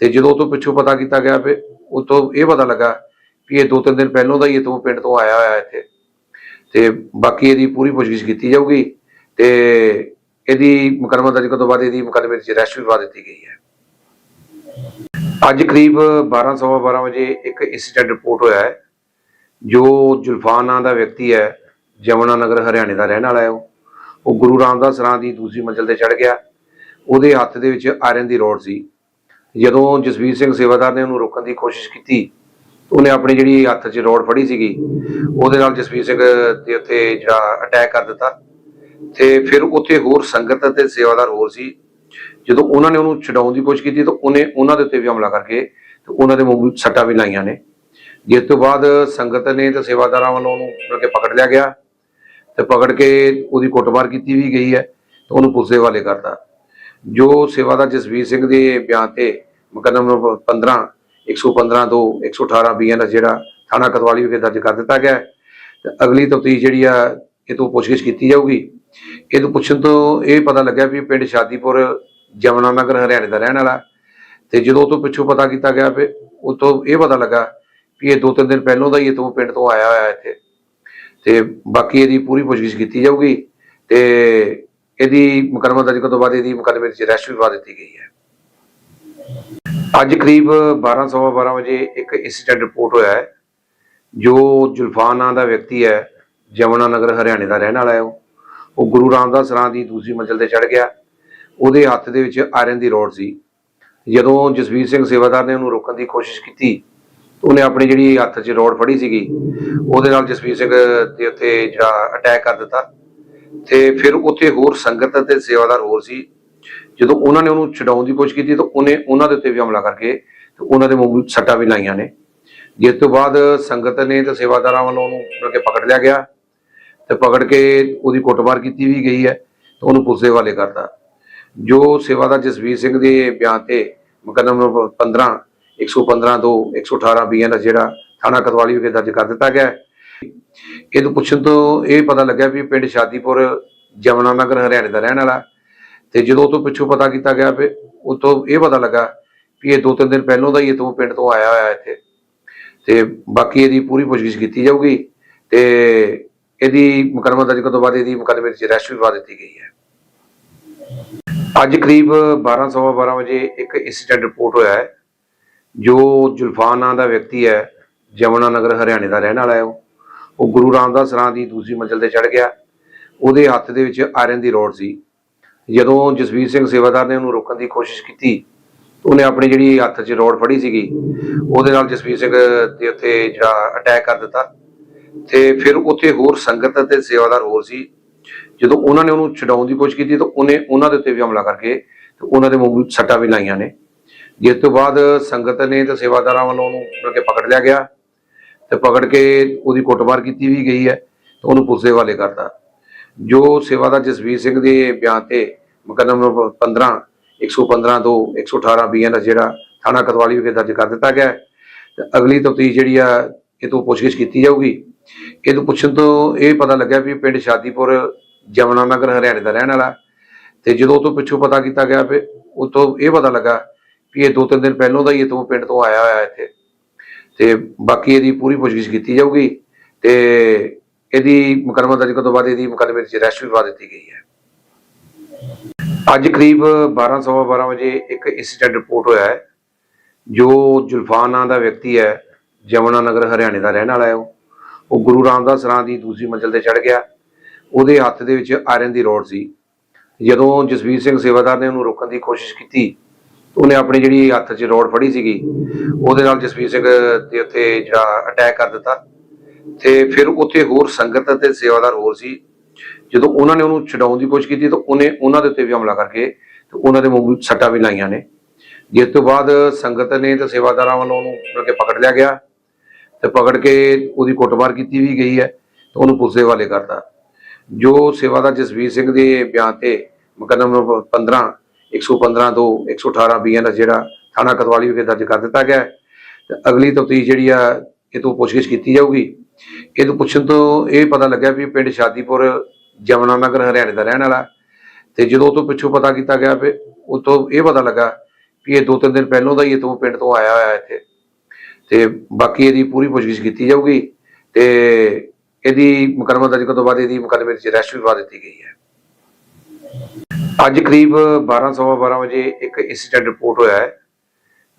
Speaker 1: ਤੇ ਜਦੋਂ ਉਹ ਤੋਂ ਪਿੱਛੋਂ ਪਤਾ ਕੀਤਾ ਗਿਆ ਵੀ ਉਹ ਇਹ ਪਤਾ ਲੱਗਾ ਵੀ ਇਹ ਦੋ ਤਿੰਨ ਦਿਨ ਪਹਿਲਾਂ ਦਾ ਹੀ ਇਹ ਤੋਂ ਪਿੰਡ ਤੋਂ ਆਇਆ ਹੋਇਆ ਇੱਥੇ। ਤੇ ਬਾਕੀ ਇਹਦੀ ਪੂਰੀ ਪੁੱਛਗਿੱਛ ਕੀਤੀ ਜਾਊਗੀ ਤੇ ਇਹਦੀ ਮੁਕੱਦਮਾ ਦਰਜ ਕਰਨ ਤੋਂ ਬਾਅਦ ਇਹਦੀ ਮੁਕੱਦਮੇ ਵਿੱਚ ਰੈਸਟ ਵੀ ਪਾ ਦਿੱਤੀ ਗਈ ਹੈ। ਅੱਜ ਕਰੀਬ 12:12 ਵਜੇ ਇੱਕ ਇੰਸੀਡੈਂਟ ਰਿਪੋਰਟ ਹੋਇਆ ਹੈ, ਜੋ ਜ਼ੁਲਫਾਨ ਨਾਂ ਦਾ ਵਿਅਕਤੀ ਹੈ, ਜਮਨਾ ਨਗਰ ਹਰਿਆਣੇ ਦਾ ਰਹਿਣ ਵਾਲਾ ਹੈ ਉਹ। ਉਹ ਗੁਰੂ ਰਾਮਦਾਸ ਸਰਾਂ ਦੀ ਦੂਸਰੀ ਮੰਜ਼ਲ ਤੇ ਚੜ ਗਿਆ। ਉਹਦੇ ਹੱਥ ਦੇ ਵਿੱਚ ਆਇਰਨ ਦੀ ਰੋਡ ਸੀ। ਜਦੋਂ ਜਸਵੀਰ ਸਿੰਘ ਸੇਵਾਦਾਰ ਨੇ ਉਹਨੂੰ ਰੋਕਣ ਦੀ ਕੋਸ਼ਿਸ਼ ਕੀਤੀ, ਉਹਨੇ ਆਪਣੀ ਜਿਹੜੀ ਹੱਥ 'ਚ ਰੋਡ ਫੜੀ ਸੀਗੀ, ਉਹਦੇ ਨਾਲ ਜਸਵੀਰ ਸਿੰਘ ਦੇ ਉੱਤੇ ਜਿਹੜਾ ਅਟੈਕ ਕਰ ਦਿੱਤਾ। ਤੇ ਫਿਰ ਉੱਥੇ ਹੋਰ ਸੰਗਤ ਅਤੇ ਸੇਵਾਦਾਰ ਹੋਰ ਸੀ। ਜਦੋਂ ਉਹਨਾਂ ਨੇ ਉਹਨੂੰ ਛਡਾਉਣ ਦੀ ਕੋਸ਼ਿਸ਼ ਕੀਤੀ, ਤਾਂ ਉਹਨੇ ਉਹਨਾਂ ਦੇ ਉੱਤੇ ਵੀ ਹਮਲਾ ਕਰਕੇ ਤੇ ਉਹਨਾਂ ਦੇ ਮੂੰਹ ਸੱਟਾਂ ਵੀ ਲਾਈਆਂ ਨੇ। ਜਿਸ ਤੋਂ ਬਾਅਦ ਸੰਗਤ ਨੇ ਤੇ ਸੇਵਾਦਾਰਾਂ ਵੱਲੋਂ ਉਹਨੂੰ ਮੁੜ ਪਕੜ ਲਿਆ ਗਿਆ ਤੇ ਪਕੜ ਕੇ ਉਹਦੀ ਕੁੱਟਮਾਰ ਕੀਤੀ ਵੀ ਗਈ ਹੈ ਤੇ ਉਹਨੂੰ ਪੁਲਿਸ ਦੇ ਹਵਾਲੇ ਕਰਤਾ। ਜੋ ਸੇਵਾਦਾਰ ਜਸਵੀਰ ਸਿੰਘ ਦੇ ਬਿਆਨ ਤੇ ਮੁਕੱਦਮਾ ਨੰਬਰ 15 115 ਤੋਂ 118 ਬੀਐਨ ਦਾ ਜਿਹੜਾ ਥਾਣਾ ਕਤਵਾਲੀ ਵਿਖੇ ਦਰਜ ਕਰ ਦਿੱਤਾ ਗਿਆ ਹੈ। ਤੇ ਅਗਲੀ ਤਫਤੀਸ਼ ਜਿਹੜੀ ਆ, ਇਹ ਤੋਂ ਪੁੱਛਗਿੱਛ ਕੀਤੀ ਜਾਊਗੀ। ਇਹ ਤੋਂ ਪੁੱਛਣ ਤੋਂ ਇਹ ਪਤਾ ਲੱਗਿਆ ਵੀ ਇਹ ਪਿੰਡ ਸ਼ਾਦੀਪੁਰ ਜਮਨਾ ਨਗਰ ਹਰਿਆਣੇ ਦਾ ਰਹਿਣ ਵਾਲਾ। ਤੇ ਜਦੋਂ ਉਹ ਤੋਂ ਪਿੱਛੋਂ ਪਤਾ ਕੀਤਾ ਗਿਆ ਵੀ ਉਹ ਇਹ ਪਤਾ ਲੱਗਾ ਵੀ ਇਹ ਦੋ ਤਿੰਨ ਦਿਨ ਪਹਿਲਾਂ ਦਾ ਹੀ ਇਹ ਤੋਂ ਪਿੰਡ ਤੋਂ ਆਇਆ ਹੋਇਆ ਇੱਥੇ। ਤੇ ਬਾਕੀ ਇਹਦੀ ਪੂਰੀ ਪੁੱਛਗਿੱਛ ਕੀਤੀ ਜਾਊਗੀ। ਤੇ ਇਹਦੀ ਮੁਕੱਦਮਾ ਦਰਜ ਕਰਨ ਤੋਂ ਬਾਅਦ ਇਹਦੀ ਮੁਕੱਦਮੇ ਵਿੱਚ ਅਰੈਸਟ ਵੀ ਪਾ ਦਿੱਤੀ ਗਈ ਹੈ। ਅੱਜ ਕਰੀਬ 12:12 ਵਜੇ ਇੱਕ ਇੰਸੀਡੈਂਟ ਰਿਪੋਰਟ ਹੋਇਆ ਹੈ, ਜੋ ਜ਼ੁਲਫਾਨ ਨਾਂ ਦਾ ਵਿਅਕਤੀ ਹੈ, ਜਮਨਾ ਨਗਰ ਹਰਿਆਣੇ ਦਾ ਰਹਿਣ ਵਾਲਾ ਹੈ ਉਹ। ਉਹ ਗੁਰੂ ਰਾਮਦਾਸ ਰਾਂ ਦੀ ਦੂਸਰੀ ਮੰਜ਼ਲ ਤੇ ਚੜ ਗਿਆ। ਉਹਦੇ ਹੱਥ ਦੇ ਵਿੱਚ ਆਇਰਨ ਦੀ ਰੋਡ ਸੀ। ਜਦੋਂ ਜਸਵੀਰ ਸਿੰਘ ਸੇਵਾਦਾਰ ਨੇ ਉਹਨੂੰ ਰੋਕਣ ਦੀ ਕੋਸ਼ਿਸ਼ ਕੀਤੀ, ਉਹਨੇ ਆਪਣੀ ਜਿਹੜੀ ਹੱਥ 'ਚ ਰੋਡ ਫੜੀ ਸੀਗੀ, ਉਹਦੇ ਨਾਲ ਜਸਵੀਰ ਸਿੰਘ ਦੇ ਉੱਤੇ ਜਿਹੜਾ ਅਟੈਕ ਕਰ ਦਿੱਤਾ। ਤੇ ਫਿਰ ਉੱਥੇ ਹੋਰ ਸੰਗਤ ਅਤੇ ਸੇਵਾਦਾਰ ਹੋਰ ਸੀ। ਜਦੋਂ ਉਹਨਾਂ ਨੇ ਉਹਨੂੰ ਛਡਾਉਣ ਦੀ ਕੋਸ਼ਿਸ਼ ਕੀਤੀ ਤਾਂ ਉਹਨੇ ਉਹਨਾਂ ਦੇ ਉੱਤੇ ਵੀ ਹਮਲਾ ਕਰਕੇ ਤੇ ਉਹਨਾਂ ਦੇ ਮੂੰਹ ਸੱਟਾਂ ਵੀ ਲਾਈਆਂ ਨੇ। ਜਿਸ ਤੋਂ ਬਾਅਦ ਸੰਗਤ ਨੇ ਤੇ ਸੇਵਾਦਾਰਾਂ ਵੱਲੋਂ ਉਹਨੂੰ ਮੁੜ ਪਕੜ ਲਿਆ ਗਿਆ ਤੇ ਪਕੜ ਕੇ ਉਹਦੀ ਕੁੱਟਮਾਰ ਕੀਤੀ ਵੀ ਗਈ ਹੈ ਤੇ ਉਹਨੂੰ ਪੁਲਿਸ ਦੇ ਹਵਾਲੇ ਕਰਤਾ। ਜੋ ਸੇਵਾਦਾਰ ਜਸਵੀਰ ਸਿੰਘ ਦੇ ਬਿਆਨ ਤੇ ਮੁਕੱਦਮਾ ਨੰਬਰ 15 115 ਤੋਂ 118 ਬੀਐਨ ਦਾ ਜਿਹੜਾ ਥਾਣਾ ਕਤਵਾਲੀ ਵਿਖੇ ਦਰਜ ਕਰ ਦਿੱਤਾ ਗਿਆ ਹੈ ਇਹ ਤੋਂ ਪੁੱਛਣ ਤੋਂ ਇਹ ਪਤਾ ਲੱਗਿਆ ਵੀ ਪਿੰਡ ਸ਼ਾਦੀਪੁਰ ਜਮਨਾ ਨਗਰ ਹਰਿਆਣੇ ਦਾ ਰਹਿਣ ਵਾਲਾ ਤੇ ਜਦੋਂ ਉਹ ਤੋਂ ਪਿੱਛੋਂ ਪਤਾ ਕੀਤਾ ਗਿਆ ਵੀ ਉਹ ਇਹ ਪਤਾ ਲੱਗਾ ਵੀ ਇਹ ਦੋ ਤਿੰਨ ਦਿਨ ਪਹਿਲਾਂ ਦਾ ਹੀ ਇਹ ਤੋਂ ਪਿੰਡ ਤੋਂ ਆਇਆ ਹੋਇਆ ਇੱਥੇ। ਤੇ ਬਾਕੀ ਇਹਦੀ ਪੂਰੀ ਪੁੱਛਗਿੱਛ ਕੀਤੀ ਜਾਊਗੀ ਤੇ ਇਹਦੀ ਮੁਕੱਦਮਾ ਦਰਜ ਕਰਨ ਤੋਂ ਬਾਅਦ ਇਹਦੀ ਮੁਕੱਦਮੇ ਦੀ ਅਰੈਸਟ ਵੀ ਪਾ ਦਿੱਤੀ ਗਈ ਹੈ। ਅੱਜ ਕਰੀਬ 12:12 ਵਜੇ ਇੱਕ ਇੰਸੀਡੈਂਟ ਰਿਪੋਰਟ ਹੋਇਆ ਹੈ, ਜੋ ਜ਼ੁਲਫਾਨ ਨਾਂ ਦਾ ਵਿਅਕਤੀ ਹੈ, ਜਮਨਾ ਨਗਰ ਹਰਿਆਣੇ ਦਾ ਰਹਿਣ ਵਾਲਾ ਹੈ ਉਹ। ਉਹ ਗੁਰੂ ਰਾਮਦਾਸ ਸਰਾਂ ਦੀ ਦੂਸਰੀ ਮੰਜ਼ਲ ਤੇ ਚੜ ਗਿਆ। ਉਹਦੇ ਹੱਥ ਦੇ ਵਿੱਚ ਆਇਰਨ ਦੀ ਰੋਡ ਸੀ। ਜਦੋਂ ਜਸਵੀਰ ਸਿੰਘ ਸੇਵਾਦਾਰ ਨੇ ਉਹਨੂੰ ਰੋਕਣ ਦੀ ਕੋਸ਼ਿਸ਼ ਕੀਤੀ ਉਹਨੇ ਆਪਣੀ ਜਿਹੜੀ ਹੱਥ 'ਚ ਰੋਡ ਫੜੀ ਸੀਗੀ, ਉਹਦੇ ਨਾਲ ਜਸਵੀਰ ਸਿੰਘ ਦੇ ਉੱਤੇ ਜਿਹੜਾ ਅਟੈਕ ਕਰ ਦਿੱਤਾ। ਤੇ ਫਿਰ ਉੱਥੇ ਹੋਰ ਸੰਗਤ ਅਤੇ ਸੇਵਾਦਾਰ ਹੋਰ ਸੀ। ਜਦੋਂ ਉਹਨਾਂ ਨੇ ਉਹਨੂੰ ਛਡਾਉਣ ਦੀ ਕੋਸ਼ਿਸ਼ ਕੀਤੀ, ਤਾਂ ਉਹਨੇ ਉਹਨਾਂ ਦੇ ਉੱਤੇ ਵੀ ਹਮਲਾ ਕਰਕੇ ਤੇ ਉਹਨਾਂ ਦੇ ਮੂੰਹ ਸੱਟਾਂ ਵੀ ਲਾਈਆਂ ਨੇ। ਜਿਸ ਤੋਂ ਬਾਅਦ ਸੰਗਤ ਨੇ ਤੇ ਸੇਵਾਦਾਰਾਂ ਵੱਲੋਂ ਉਹਨੂੰ ਪਕੜ ਲਿਆ ਗਿਆ। ਤੇ ਪਕੜ ਕੇ ਉਹਦੀ ਕੁੱਟਮਾਰ ਕੀਤੀ ਵੀ ਗਈ ਹੈ ਉਹਨੂੰ ਪੁਲਿਸ ਦੇ ਹਵਾਲੇ ਕਰਤਾ। ਜੋ ਸੇਵਾਦਾਰ ਜਸਵੀਰ ਸਿੰਘ ਦੇ ਬਿਆਨ ਤੇ ਮੁਕੱਦਮਾ ਨੰਬਰ 15 115 ਤੋਂ 118 ਬੀਐਨ ਦਾ ਜਿਹੜਾ ਥਾਣਾ ਕਤਵਾਲੀ ਵਿਖੇ ਦਰਜ ਕਰ ਦਿੱਤਾ ਗਿਆ ਹੈ। ਤੇ ਅਗਲੀ ਤਫਤੀਸ਼ ਜਿਹੜੀ ਆ, ਇਹ ਤੋਂ ਪੁੱਛਗਿੱਛ ਕੀਤੀ ਜਾਊਗੀ। ਇਹ ਤੋਂ ਪੁੱਛਣ ਤੋਂ ਇਹ ਪਤਾ ਲੱਗਿਆ ਵੀ ਇਹ ਪਿੰਡ ਸ਼ਾਦੀਪੁਰ ਜਮਨਾ ਨਗਰ ਹਰਿਆਣੇ ਦਾ ਰਹਿਣ ਵਾਲਾ ਤੇ ਜਦੋਂ ਉਹ ਤੋਂ ਪਿੱਛੋਂ ਪਤਾ ਕੀਤਾ ਗਿਆ ਵੀ ਉਹ ਇਹ ਪਤਾ ਲੱਗਾ ਵੀ ਇਹ ਦੋ ਤਿੰਨ ਦਿਨ ਪਹਿਲਾਂ ਦਾ ਹੀ ਇਹ ਤੋਂ ਪਿੰਡ ਤੋਂ ਆਇਆ ਹੋਇਆ ਇੱਥੇ। ਤੇ ਬਾਕੀ ਇਹਦੀ ਪੂਰੀ ਪੁੱਛਗਿੱਛ ਕੀਤੀ ਜਾਊਗੀ ਤੇ ਇਹਦੀ ਮੁਕੱਦਮਾ ਦਰਜ ਕਰਨ ਤੋਂ ਬਾਅਦ ਇਹਦੀ ਮੁਕੱਦਮੇ ਵਿੱਚ ਰੈਸਟ ਵੀ ਪਾ ਦਿੱਤੀ ਗਈ ਹੈ। ਅੱਜ ਕਰੀਬ 12:12 ਵਜੇ ਇੱਕ ਇੰਸੀਡੈਂਟ ਰਿਪੋਰਟ ਹੋਇਆ ਹੈ, ਜੋ ਜੁਲਫਾਨ ਨਾਂ ਦਾ ਵਿਅਕਤੀ ਹੈ, ਜਮਨਾ ਨਗਰ ਹਰਿਆਣੇ ਦਾ ਰਹਿਣ ਵਾਲਾ ਹੈ ਉਹ। ਉਹ ਗੁਰੂ ਰਾਮਦਾਸ ਰਾਂ ਦੀ ਦੂਸਰੀ ਮੰਜ਼ਲ ਤੇ ਚੜ ਗਿਆ। ਉਹਦੇ ਹੱਥ ਦੇ ਵਿੱਚ ਆਇਰਨ ਦੀ ਰੋਡ ਸੀ। ਜਦੋਂ ਜਸਵੀਰ ਸਿੰਘ ਸੇਵਾਦਾਰ ਨੇ ਉਹਨੂੰ ਰੋਕਣ ਦੀ ਕੋਸ਼ਿਸ਼ ਕੀਤੀ ਉਹਨੇ ਆਪਣੀ ਜਿਹੜੀ ਹੱਥ 'ਚ ਰੋਡ ਫੜੀ ਸੀਗੀ, ਉਹਦੇ ਨਾਲ ਜਸਵੀਰ ਸਿੰਘ ਦੇ ਉੱਤੇ ਜਿਹੜਾ ਅਟੈਕ ਕਰ ਦਿੱਤਾ। ਤੇ ਫਿਰ ਉੱਥੇ ਹੋਰ ਸੰਗਤ ਅਤੇ ਸੇਵਾਦਾਰ ਹੋਰ ਸੀ। ਜਦੋਂ ਉਹਨਾਂ ਨੇ ਉਹਨੂੰ ਛਡਾਉਣ ਦੀ ਕੋਸ਼ਿਸ਼ ਕੀਤੀ, ਤਾਂ ਉਹਨੇ ਉਹਨਾਂ ਦੇ ਉੱਤੇ ਵੀ ਹਮਲਾ ਕਰਕੇ ਤੇ ਉਹਨਾਂ ਦੇ ਮੂੰਹ ਵਿੱਚ ਸੱਟਾਂ ਵੀ ਲਾਈਆਂ ਨੇ। ਜਿਸ ਤੋਂ ਬਾਅਦ ਸੰਗਤ ਨੇ ਤੇ ਸੇਵਾਦਾਰਾਂ ਵੱਲੋਂ ਉਹਨੂੰ ਮਤਲਬ ਪਕੜ ਲਿਆ ਗਿਆ ਤੇ ਪਕੜ ਕੇ ਉਹਦੀ ਕੁੱਟਮਾਰ ਕੀਤੀ ਵੀ ਗਈ ਹੈ ਤੇ ਉਹਨੂੰ ਪੁਲਿਸ ਦੇ ਹਵਾਲੇ ਕਰਤਾ। ਜੋ ਸੇਵਾਦਾਰ ਜਸਵੀਰ ਸਿੰਘ ਦੇ ਬਿਆਨ ਤੇ ਮੁਕੱਦਮਾ ਨੰਬਰ 15 115 ਤੋਂ 118 ਬੀਐਨ ਦਾ ਜਿਹੜਾ ਥਾਣਾ ਕਤਵਾਲੀ ਵਿਖੇ ਦਰਜ ਕਰ ਦਿੱਤਾ ਗਿਆ ਤੇ ਅਗਲੀ ਤਫਤੀਸ਼ ਜਿਹੜੀ ਆ, ਇਹ ਤੋਂ ਪੁੱਛਗਿੱਛ ਕੀਤੀ ਜਾਊਗੀ। ਇਹ ਤੋਂ ਪੁੱਛਣ ਤੋਂ ਇਹ ਪਤਾ ਲੱਗਿਆ ਵੀ ਪਿੰਡ ਸ਼ਾਦੀਪੁਰ ਜਮਨਾ ਨਗਰ ਹਰਿਆਣੇ ਦਾ ਰਹਿਣ ਵਾਲਾ ਤੇ ਜਦੋਂ ਤੋਂ ਪਿੱਛੋਂ ਪਤਾ ਕੀਤਾ ਗਿਆ ਵੀ ਉਹ ਇਹ ਪਤਾ ਲੱਗਾ ਵੀ ਇਹ ਦੋ ਤਿੰਨ ਦਿਨ ਪਹਿਲਾਂ ਦਾ ਹੀ ਇਹ ਤੋਂ ਪਿੰਡ ਤੋਂ ਆਇਆ ਹੋਇਆ ਇੱਥੇ। ਤੇ ਬਾਕੀ ਇਹਦੀ ਪੂਰੀ ਪੁੱਛਗਿੱਛ ਕੀਤੀ ਜਾਊਗੀ ਤੇ ਇਹਦੀ ਮੁਕੱਦਮਾ ਦਰਜ ਕਰਨ ਤੋਂ ਬਾਅਦ ਇਹਦੀ ਮੁਕੱਦਮੇ ਵਿੱਚ ਅਰੈਸਟ ਵੀ ਪਾ ਦਿੱਤੀ ਗਈ ਹੈ। ਅੱਜ ਕਰੀਬ 12:12 ਵਜੇ ਇੱਕ ਇੰਸੀਡੈਂਟ ਰਿਪੋਰਟ ਹੋਇਆ ਹੈ,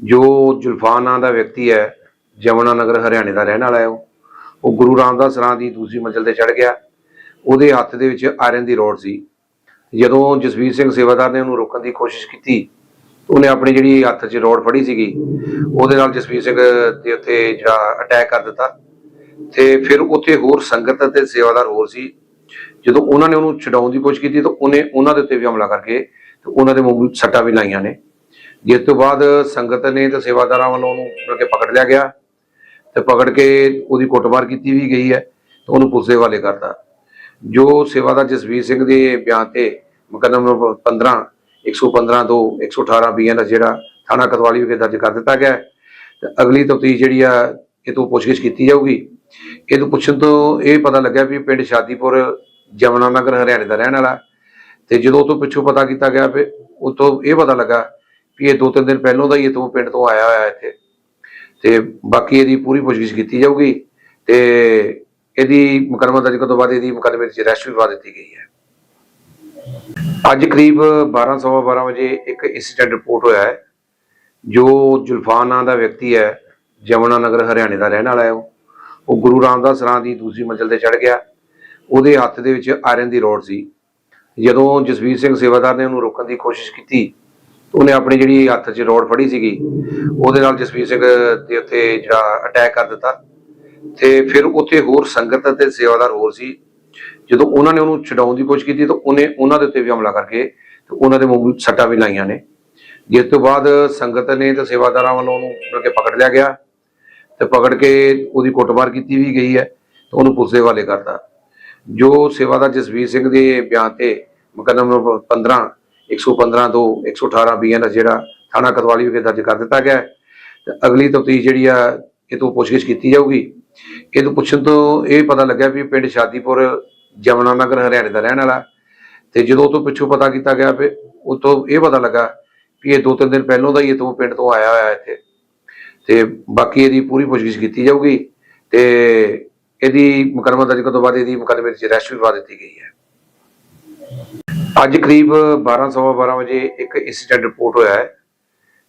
Speaker 1: ਜੋ ਜੁਲਫਾਨ ਨਾਂ ਦਾ ਵਿਅਕਤੀ ਹੈ, ਜਮਨਾ ਨਗਰ ਹਰਿਆਣੇ ਦਾ ਰਹਿਣ ਵਾਲਾ ਹੈ ਉਹ। ਉਹ ਗੁਰੂ ਰਾਮਦਾਸ ਰਾਂ ਦੀ ਦੂਸਰੀ ਮੰਜ਼ਲ ਤੇ ਚੜ ਗਿਆ। ਉਹਦੇ ਹੱਥ ਦੇ ਵਿੱਚ ਆਇਰਨ ਦੀ ਰੋਡ ਸੀ। ਜਦੋਂ ਜਸਵੀਰ ਸਿੰਘ ਸੇਵਾਦਾਰ ਨੇ ਉਹਨੂੰ ਰੋਕਣ ਦੀ ਕੋਸ਼ਿਸ਼ ਕੀਤੀ, ਉਹਨੇ ਆਪਣੀ ਜਿਹੜੀ ਹੱਥ 'ਚ ਰੋਡ ਫੜੀ ਸੀਗੀ, ਉਹਦੇ ਨਾਲ ਜਸਵੀਰ ਸਿੰਘ ਦੇ ਉੱਤੇ ਜਿਹੜਾ ਅਟੈਕ ਕਰ ਦਿੱਤਾ। ਤੇ ਫਿਰ ਉੱਥੇ ਹੋਰ ਸੰਗਤ ਅਤੇ ਸੇਵਾਦਾਰ ਹੋਰ ਸੀ। ਜਦੋਂ ਉਹਨਾਂ ਨੇ ਉਹਨੂੰ ਛਡਾਉਣ ਦੀ ਕੋਸ਼ਿਸ਼ ਕੀਤੀ ਤਾਂ ਉਹਨੇ ਉਹਨਾਂ ਦੇ ਉੱਤੇ ਵੀ ਹਮਲਾ ਕਰਕੇ ਤੇ ਉਹਨਾਂ ਦੇ ਮੂੰਹ ਸੱਟਾਂ ਵੀ ਲਾਈਆਂ ਨੇ। ਜਿਸ ਤੋਂ ਬਾਅਦ ਸੰਗਤ ਨੇ ਤੇ ਸੇਵਾਦਾਰਾਂ ਵੱਲੋਂ ਉਹਨੂੰ ਮਤਲਬ ਪਕੜ ਲਿਆ ਗਿਆ ਤੇ ਪਕੜ ਕੇ ਉਹਦੀ ਕੁੱਟਮਾਰ ਕੀਤੀ ਵੀ ਗਈ ਹੈ ਤੇ ਉਹਨੂੰ ਪੁਲਿਸ ਦੇ ਹਵਾਲੇ ਕਰਤਾ। ਜੋ ਸੇਵਾਦਾਰ ਜਸਵੀਰ ਸਿੰਘ ਦੇ ਬਿਆਨ ਤੇ ਮੁਕੱਦਮਾ ਨੰਬਰ 15 115 ਤੋਂ 118 ਬੀਐਨ ਦਾ ਜਿਹੜਾ ਥਾਣਾ ਕਤਵਾਲੀ ਵਿਖੇ ਦਰਜ ਕਰ ਦਿੱਤਾ ਗਿਆ ਤੇ ਅਗਲੀ ਤਫਤੀਸ਼ ਜਿਹੜੀ ਆ, ਇਹ ਤੋਂ ਪੁੱਛਗਿੱਛ ਕੀਤੀ ਜਾਊਗੀ। ਇਹ ਤੋਂ ਪੁੱਛਣ ਤੋਂ ਇਹ ਪਤਾ ਲੱਗਿਆ ਵੀ ਪਿੰਡ ਸ਼ਾਦੀਪੁਰ ਜਮਨਾ ਨਗਰ ਹਰਿਆਣੇ ਦਾ ਰਹਿਣ ਵਾਲਾ। ਤੇ ਜਦੋਂ ਉਹ ਤੋਂ ਪਿੱਛੋਂ ਪਤਾ ਕੀਤਾ ਗਿਆ ਵੀ ਉਹ ਇਹ ਪਤਾ ਲੱਗਾ ਵੀ ਇਹ ਦੋ ਤਿੰਨ ਦਿਨ ਪਹਿਲਾਂ ਦਾ ਹੀ ਇਹ ਤੋਂ ਪਿੰਡ ਤੋਂ ਆਇਆ ਹੋਇਆ ਇੱਥੇ। ਤੇ ਬਾਕੀ ਇਹਦੀ ਪੂਰੀ ਪੁੱਛਗਿੱਛ ਕੀਤੀ ਜਾਊਗੀ ਤੇ ਇਹਦੀ ਮੁਕੱਦਮਾ ਦਰਜ ਕਰਨ ਤੋਂ ਬਾਅਦ ਇਹਦੀ ਮੁਕੱਦਮੇ ਵਿੱਚ ਅਰੈਸਟ ਵੀ ਪਾ ਦਿੱਤੀ ਗਈ ਹੈ। ਅੱਜ ਕਰੀਬ 12:12 ਵਜੇ ਇੱਕ ਇੰਸੀਡੈਂਟ ਰਿਪੋਰਟ ਹੋਇਆ ਹੈ, ਜੋ ਜੁਲਫਾਨ ਨਾਂ ਦਾ ਵਿਅਕਤੀ ਹੈ, ਜਮਨਾ ਨਗਰ ਹਰਿਆਣੇ ਦਾ ਰਹਿਣ ਵਾਲਾ ਹੈ ਉਹ। ਉਹ ਗੁਰੂ ਰਾਮਦਾਸ ਰਾਂ ਦੀ ਦੂਸਰੀ ਮੰਜ਼ਲ ਤੇ ਚੜ ਗਿਆ। ਉਹਦੇ ਹੱਥ ਦੇ ਵਿੱਚ ਆਇਰਨ ਦੀ ਰੋਡ ਸੀ। ਜਦੋਂ ਜਸਵੀਰ ਸਿੰਘ ਸੇਵਾਦਾਰ ਨੇ ਉਹਨੂੰ ਰੋਕਣ ਦੀ ਕੋਸ਼ਿਸ਼ ਕੀਤੀ, ਉਹਨੇ ਆਪਣੀ ਜਿਹੜੀ ਹੱਥ 'ਚ ਰੋਡ ਫੜੀ ਸੀਗੀ, ਉਹਦੇ ਨਾਲ ਜਸਵੀਰ ਸਿੰਘ ਦੇ ਉੱਤੇ ਜਿਹੜਾ ਅਟੈਕ ਕਰ ਦਿੱਤਾ। ਤੇ ਫਿਰ ਉੱਥੇ ਹੋਰ ਸੰਗਤ ਅਤੇ ਸੇਵਾਦਾਰ ਹੋਰ ਸੀ। ਜਦੋਂ ਉਹਨਾਂ ਨੇ ਉਹਨੂੰ ਛਡਾਉਣ ਦੀ ਕੋਸ਼ਿਸ਼ ਕੀਤੀ, ਤਾਂ ਉਹਨੇ ਉਹਨਾਂ ਦੇ ਉੱਤੇ ਵੀ ਹਮਲਾ ਕਰਕੇ ਤੇ ਉਹਨਾਂ ਦੇ ਮੂੰਹ ਵਿੱਚ ਸੱਟਾਂ ਵੀ ਲਾਈਆਂ ਨੇ। ਜਿਸ ਤੋਂ ਬਾਅਦ ਸੰਗਤ ਨੇ ਤੇ ਸੇਵਾਦਾਰਾਂ ਵੱਲੋਂ ਉਹਨੂੰ ਮਤਲਬ ਕਿ ਪਕੜ ਲਿਆ ਗਿਆ ਤੇ ਪਕੜ ਕੇ ਉਹਦੀ ਕੁੱਟਮਾਰ ਕੀਤੀ ਵੀ ਗਈ ਹੈ ਤੇ ਉਹਨੂੰ ਪੁਲਿਸ ਦੇ ਹਵਾਲੇ ਕਰਤਾ। ਜੋ ਸੇਵਾਦਾਰ ਜਸਵੀਰ ਸਿੰਘ ਦੇ ਬਿਆਨ ਤੇ ਮੁਕੱਦਮਾ ਨੰਬਰ 15 115 ਤੋਂ 118 ਬੀਐਨ ਦਾ ਜਿਹੜਾ ਥਾਣਾ ਕਤਵਾਲੀ ਵਿਖੇ ਦਰਜ ਕਰ ਦਿੱਤਾ ਗਿਆ ਹੈ। ਤੇ ਅਗਲੀ ਤਫਤੀਸ਼ ਜਿਹੜੀ ਆ ਇਹ ਤੋਂ ਪੁੱਛਗਿੱਛ ਕੀਤੀ ਜਾਊਗੀ। ਇਹ ਤੋਂ ਪੁੱਛਣ ਤੋਂ ਇਹ ਪਤਾ ਲੱਗਿਆ ਵੀ ਪਿੰਡ ਸ਼ਾਦੀਪੁਰ ਜਮਨਾ ਨਗਰ ਹਰਿਆਣੇ ਦਾ ਰਹਿਣ ਵਾਲਾ। ਤੇ ਜਦੋਂ ਉਹ ਤੋਂ ਪਿੱਛੋਂ ਪਤਾ ਕੀਤਾ ਗਿਆ ਵੀ ਉਹ ਇਹ ਪਤਾ ਲੱਗਾ ਵੀ ਇਹ ਦੋ ਤਿੰਨ ਦਿਨ ਪਹਿਲਾਂ ਦਾ ਹੀ ਇਹ ਤੋਂ ਪਿੰਡ ਤੋਂ ਆਇਆ ਹੋਇਆ ਇੱਥੇ। ਤੇ ਬਾਕੀ ਇਹਦੀ ਪੂਰੀ ਪੁੱਛਗਿੱਛ ਕੀਤੀ ਜਾਊਗੀ। ਤੇ ਇਹਦੀ ਮੁਕੱਦਮਾ ਦਰਜ ਕਰਨ ਤੋਂ ਬਾਅਦ ਇਹਦੀ ਮੁਕੱਦਮੇ ਵਿੱਚ ਅਰੈਸਟ ਵੀ ਪਾ ਦਿੱਤੀ ਗਈ ਹੈ। ਅੱਜ ਕਰੀਬ 12:12 ਵਜੇ ਇੱਕ ਇੰਸੀਡੈਂਟ ਰਿਪੋਰਟ ਹੋਇਆ ਹੈ,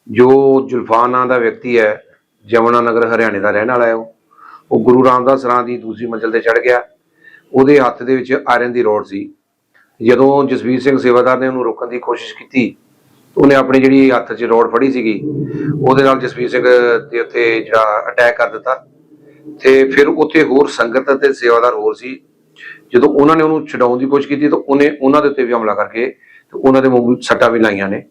Speaker 1: ਜੋ ਜੁਲਫਾਨ ਨਾਂ ਦਾ ਵਿਅਕਤੀ ਹੈ, ਜਮਨਾ ਨਗਰ ਹਰਿਆਣੇ ਦਾ ਰਹਿਣ ਵਾਲਾ ਹੈ ਉਹ। ਉਹ ਗੁਰੂ ਰਾਮਦਾਸ ਰਾਂ ਦੀ ਦੂਸਰੀ ਮੰਜ਼ਲ ਤੇ ਚੜ ਗਿਆ। ਉਹਦੇ ਹੱਥ ਦੇ ਵਿੱਚ ਆਇਰਨ ਦੀ ਰੋਡ ਸੀ। ਜਦੋਂ ਜਸਵੀਰ ਸਿੰਘ ਸੇਵਾਦਾਰ ਨੇ ਉਹਨੂੰ ਰੋਕਣ ਦੀ ਕੋਸ਼ਿਸ਼ ਕੀਤੀ ਉਹਨੇ ਆਪਣੀ ਜਿਹੜੀ ਹੱਥ 'ਚ ਰੋਡ ਫੜੀ ਸੀਗੀ, ਉਹਦੇ ਨਾਲ ਜਸਵੀਰ ਸਿੰਘ ਦੇ ਉੱਤੇ ਜਿਹੜਾ ਅਟੈਕ ਕਰ ਦਿੱਤਾ। ਤੇ ਫਿਰ ਉੱਥੇ ਹੋਰ ਸੰਗਤ ਅਤੇ ਸੇਵਾਦਾਰ ਹੋਰ ਸੀ। ਜਦੋਂ ਉਹਨਾਂ ਨੇ ਉਹਨੂੰ ਛਡਾਉਣ ਦੀ ਕੋਸ਼ਿਸ਼ ਕੀਤੀ ਤਾਂ ਉਹਨੇ ਉਹਨਾਂ ਦੇ ਉੱਤੇ ਵੀ ਹਮਲਾ ਕਰਕੇ ਤੇ ਉਹਨਾਂ ਦੇ ਮੂੰਹ ਸੱਟਾਂ ਵੀ ਲਾਈਆਂ ਨੇ।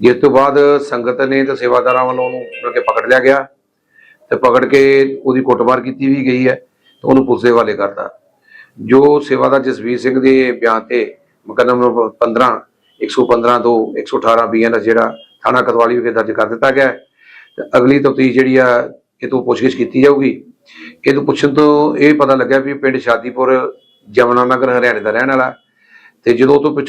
Speaker 1: ਜਿਸ ਤੋਂ ਬਾਅਦ ਸੰਗਤ ਨੇ ਤੇ ਸੇਵਾਦਾਰਾਂ ਵੱਲੋਂ ਉਹਨੂੰ ਮਤਲਬ ਕਿ ਪਕੜ ਲਿਆ ਗਿਆ ਤੇ ਪਕੜ ਕੇ ਉਹਦੀ ਕੁੱਟਮਾਰ ਕੀਤੀ ਵੀ ਗਈ ਹੈ ਤੇ ਉਹਨੂੰ ਪੁਲਿਸ ਦੇ ਹਵਾਲੇ ਕਰਤਾ। ਜੋ ਸੇਵਾਦਾਰ ਜਸਵੀਰ ਸਿੰਘ ਦੇ ਬਿਆਨ ਤੇ ਮੁਕੱਦਮਾ ਨੰਬਰ 15 115 ਤੋਂ 118 ਬੀਐਨਐਸ ਜਿਹੜਾ ਥਾਣਾ ਕਤਵਾਲੀ ਵਿਖੇ ਦਰਜ ਕਰ ਦਿੱਤਾ ਗਿਆ ਤੇ ਅਗਲੀ ਤਫਤੀਸ਼ ਜਿਹੜੀ ਆ ਇਹ ਤੋਂ ਪੁੱਛਗਿੱਛ ਕੀਤੀ ਜਾਊਗੀ। ਇਹ ਤੋਂ ਪੁੱਛਣ ਤੋਂ ਇਹ ਪਤਾ ਲੱਗਿਆ ਵੀ ਪਿੰਡ ਸ਼ਾਦੀਪੁਰ ਜਮਨਾ ਨਗਰ ਹਰਿਆਣੇ ਦਾ ਰਹਿਣ ਵਾਲਾ ਤੇ ਜਦੋਂ ਉਹ ਤੋਂ ਪੁੱਛ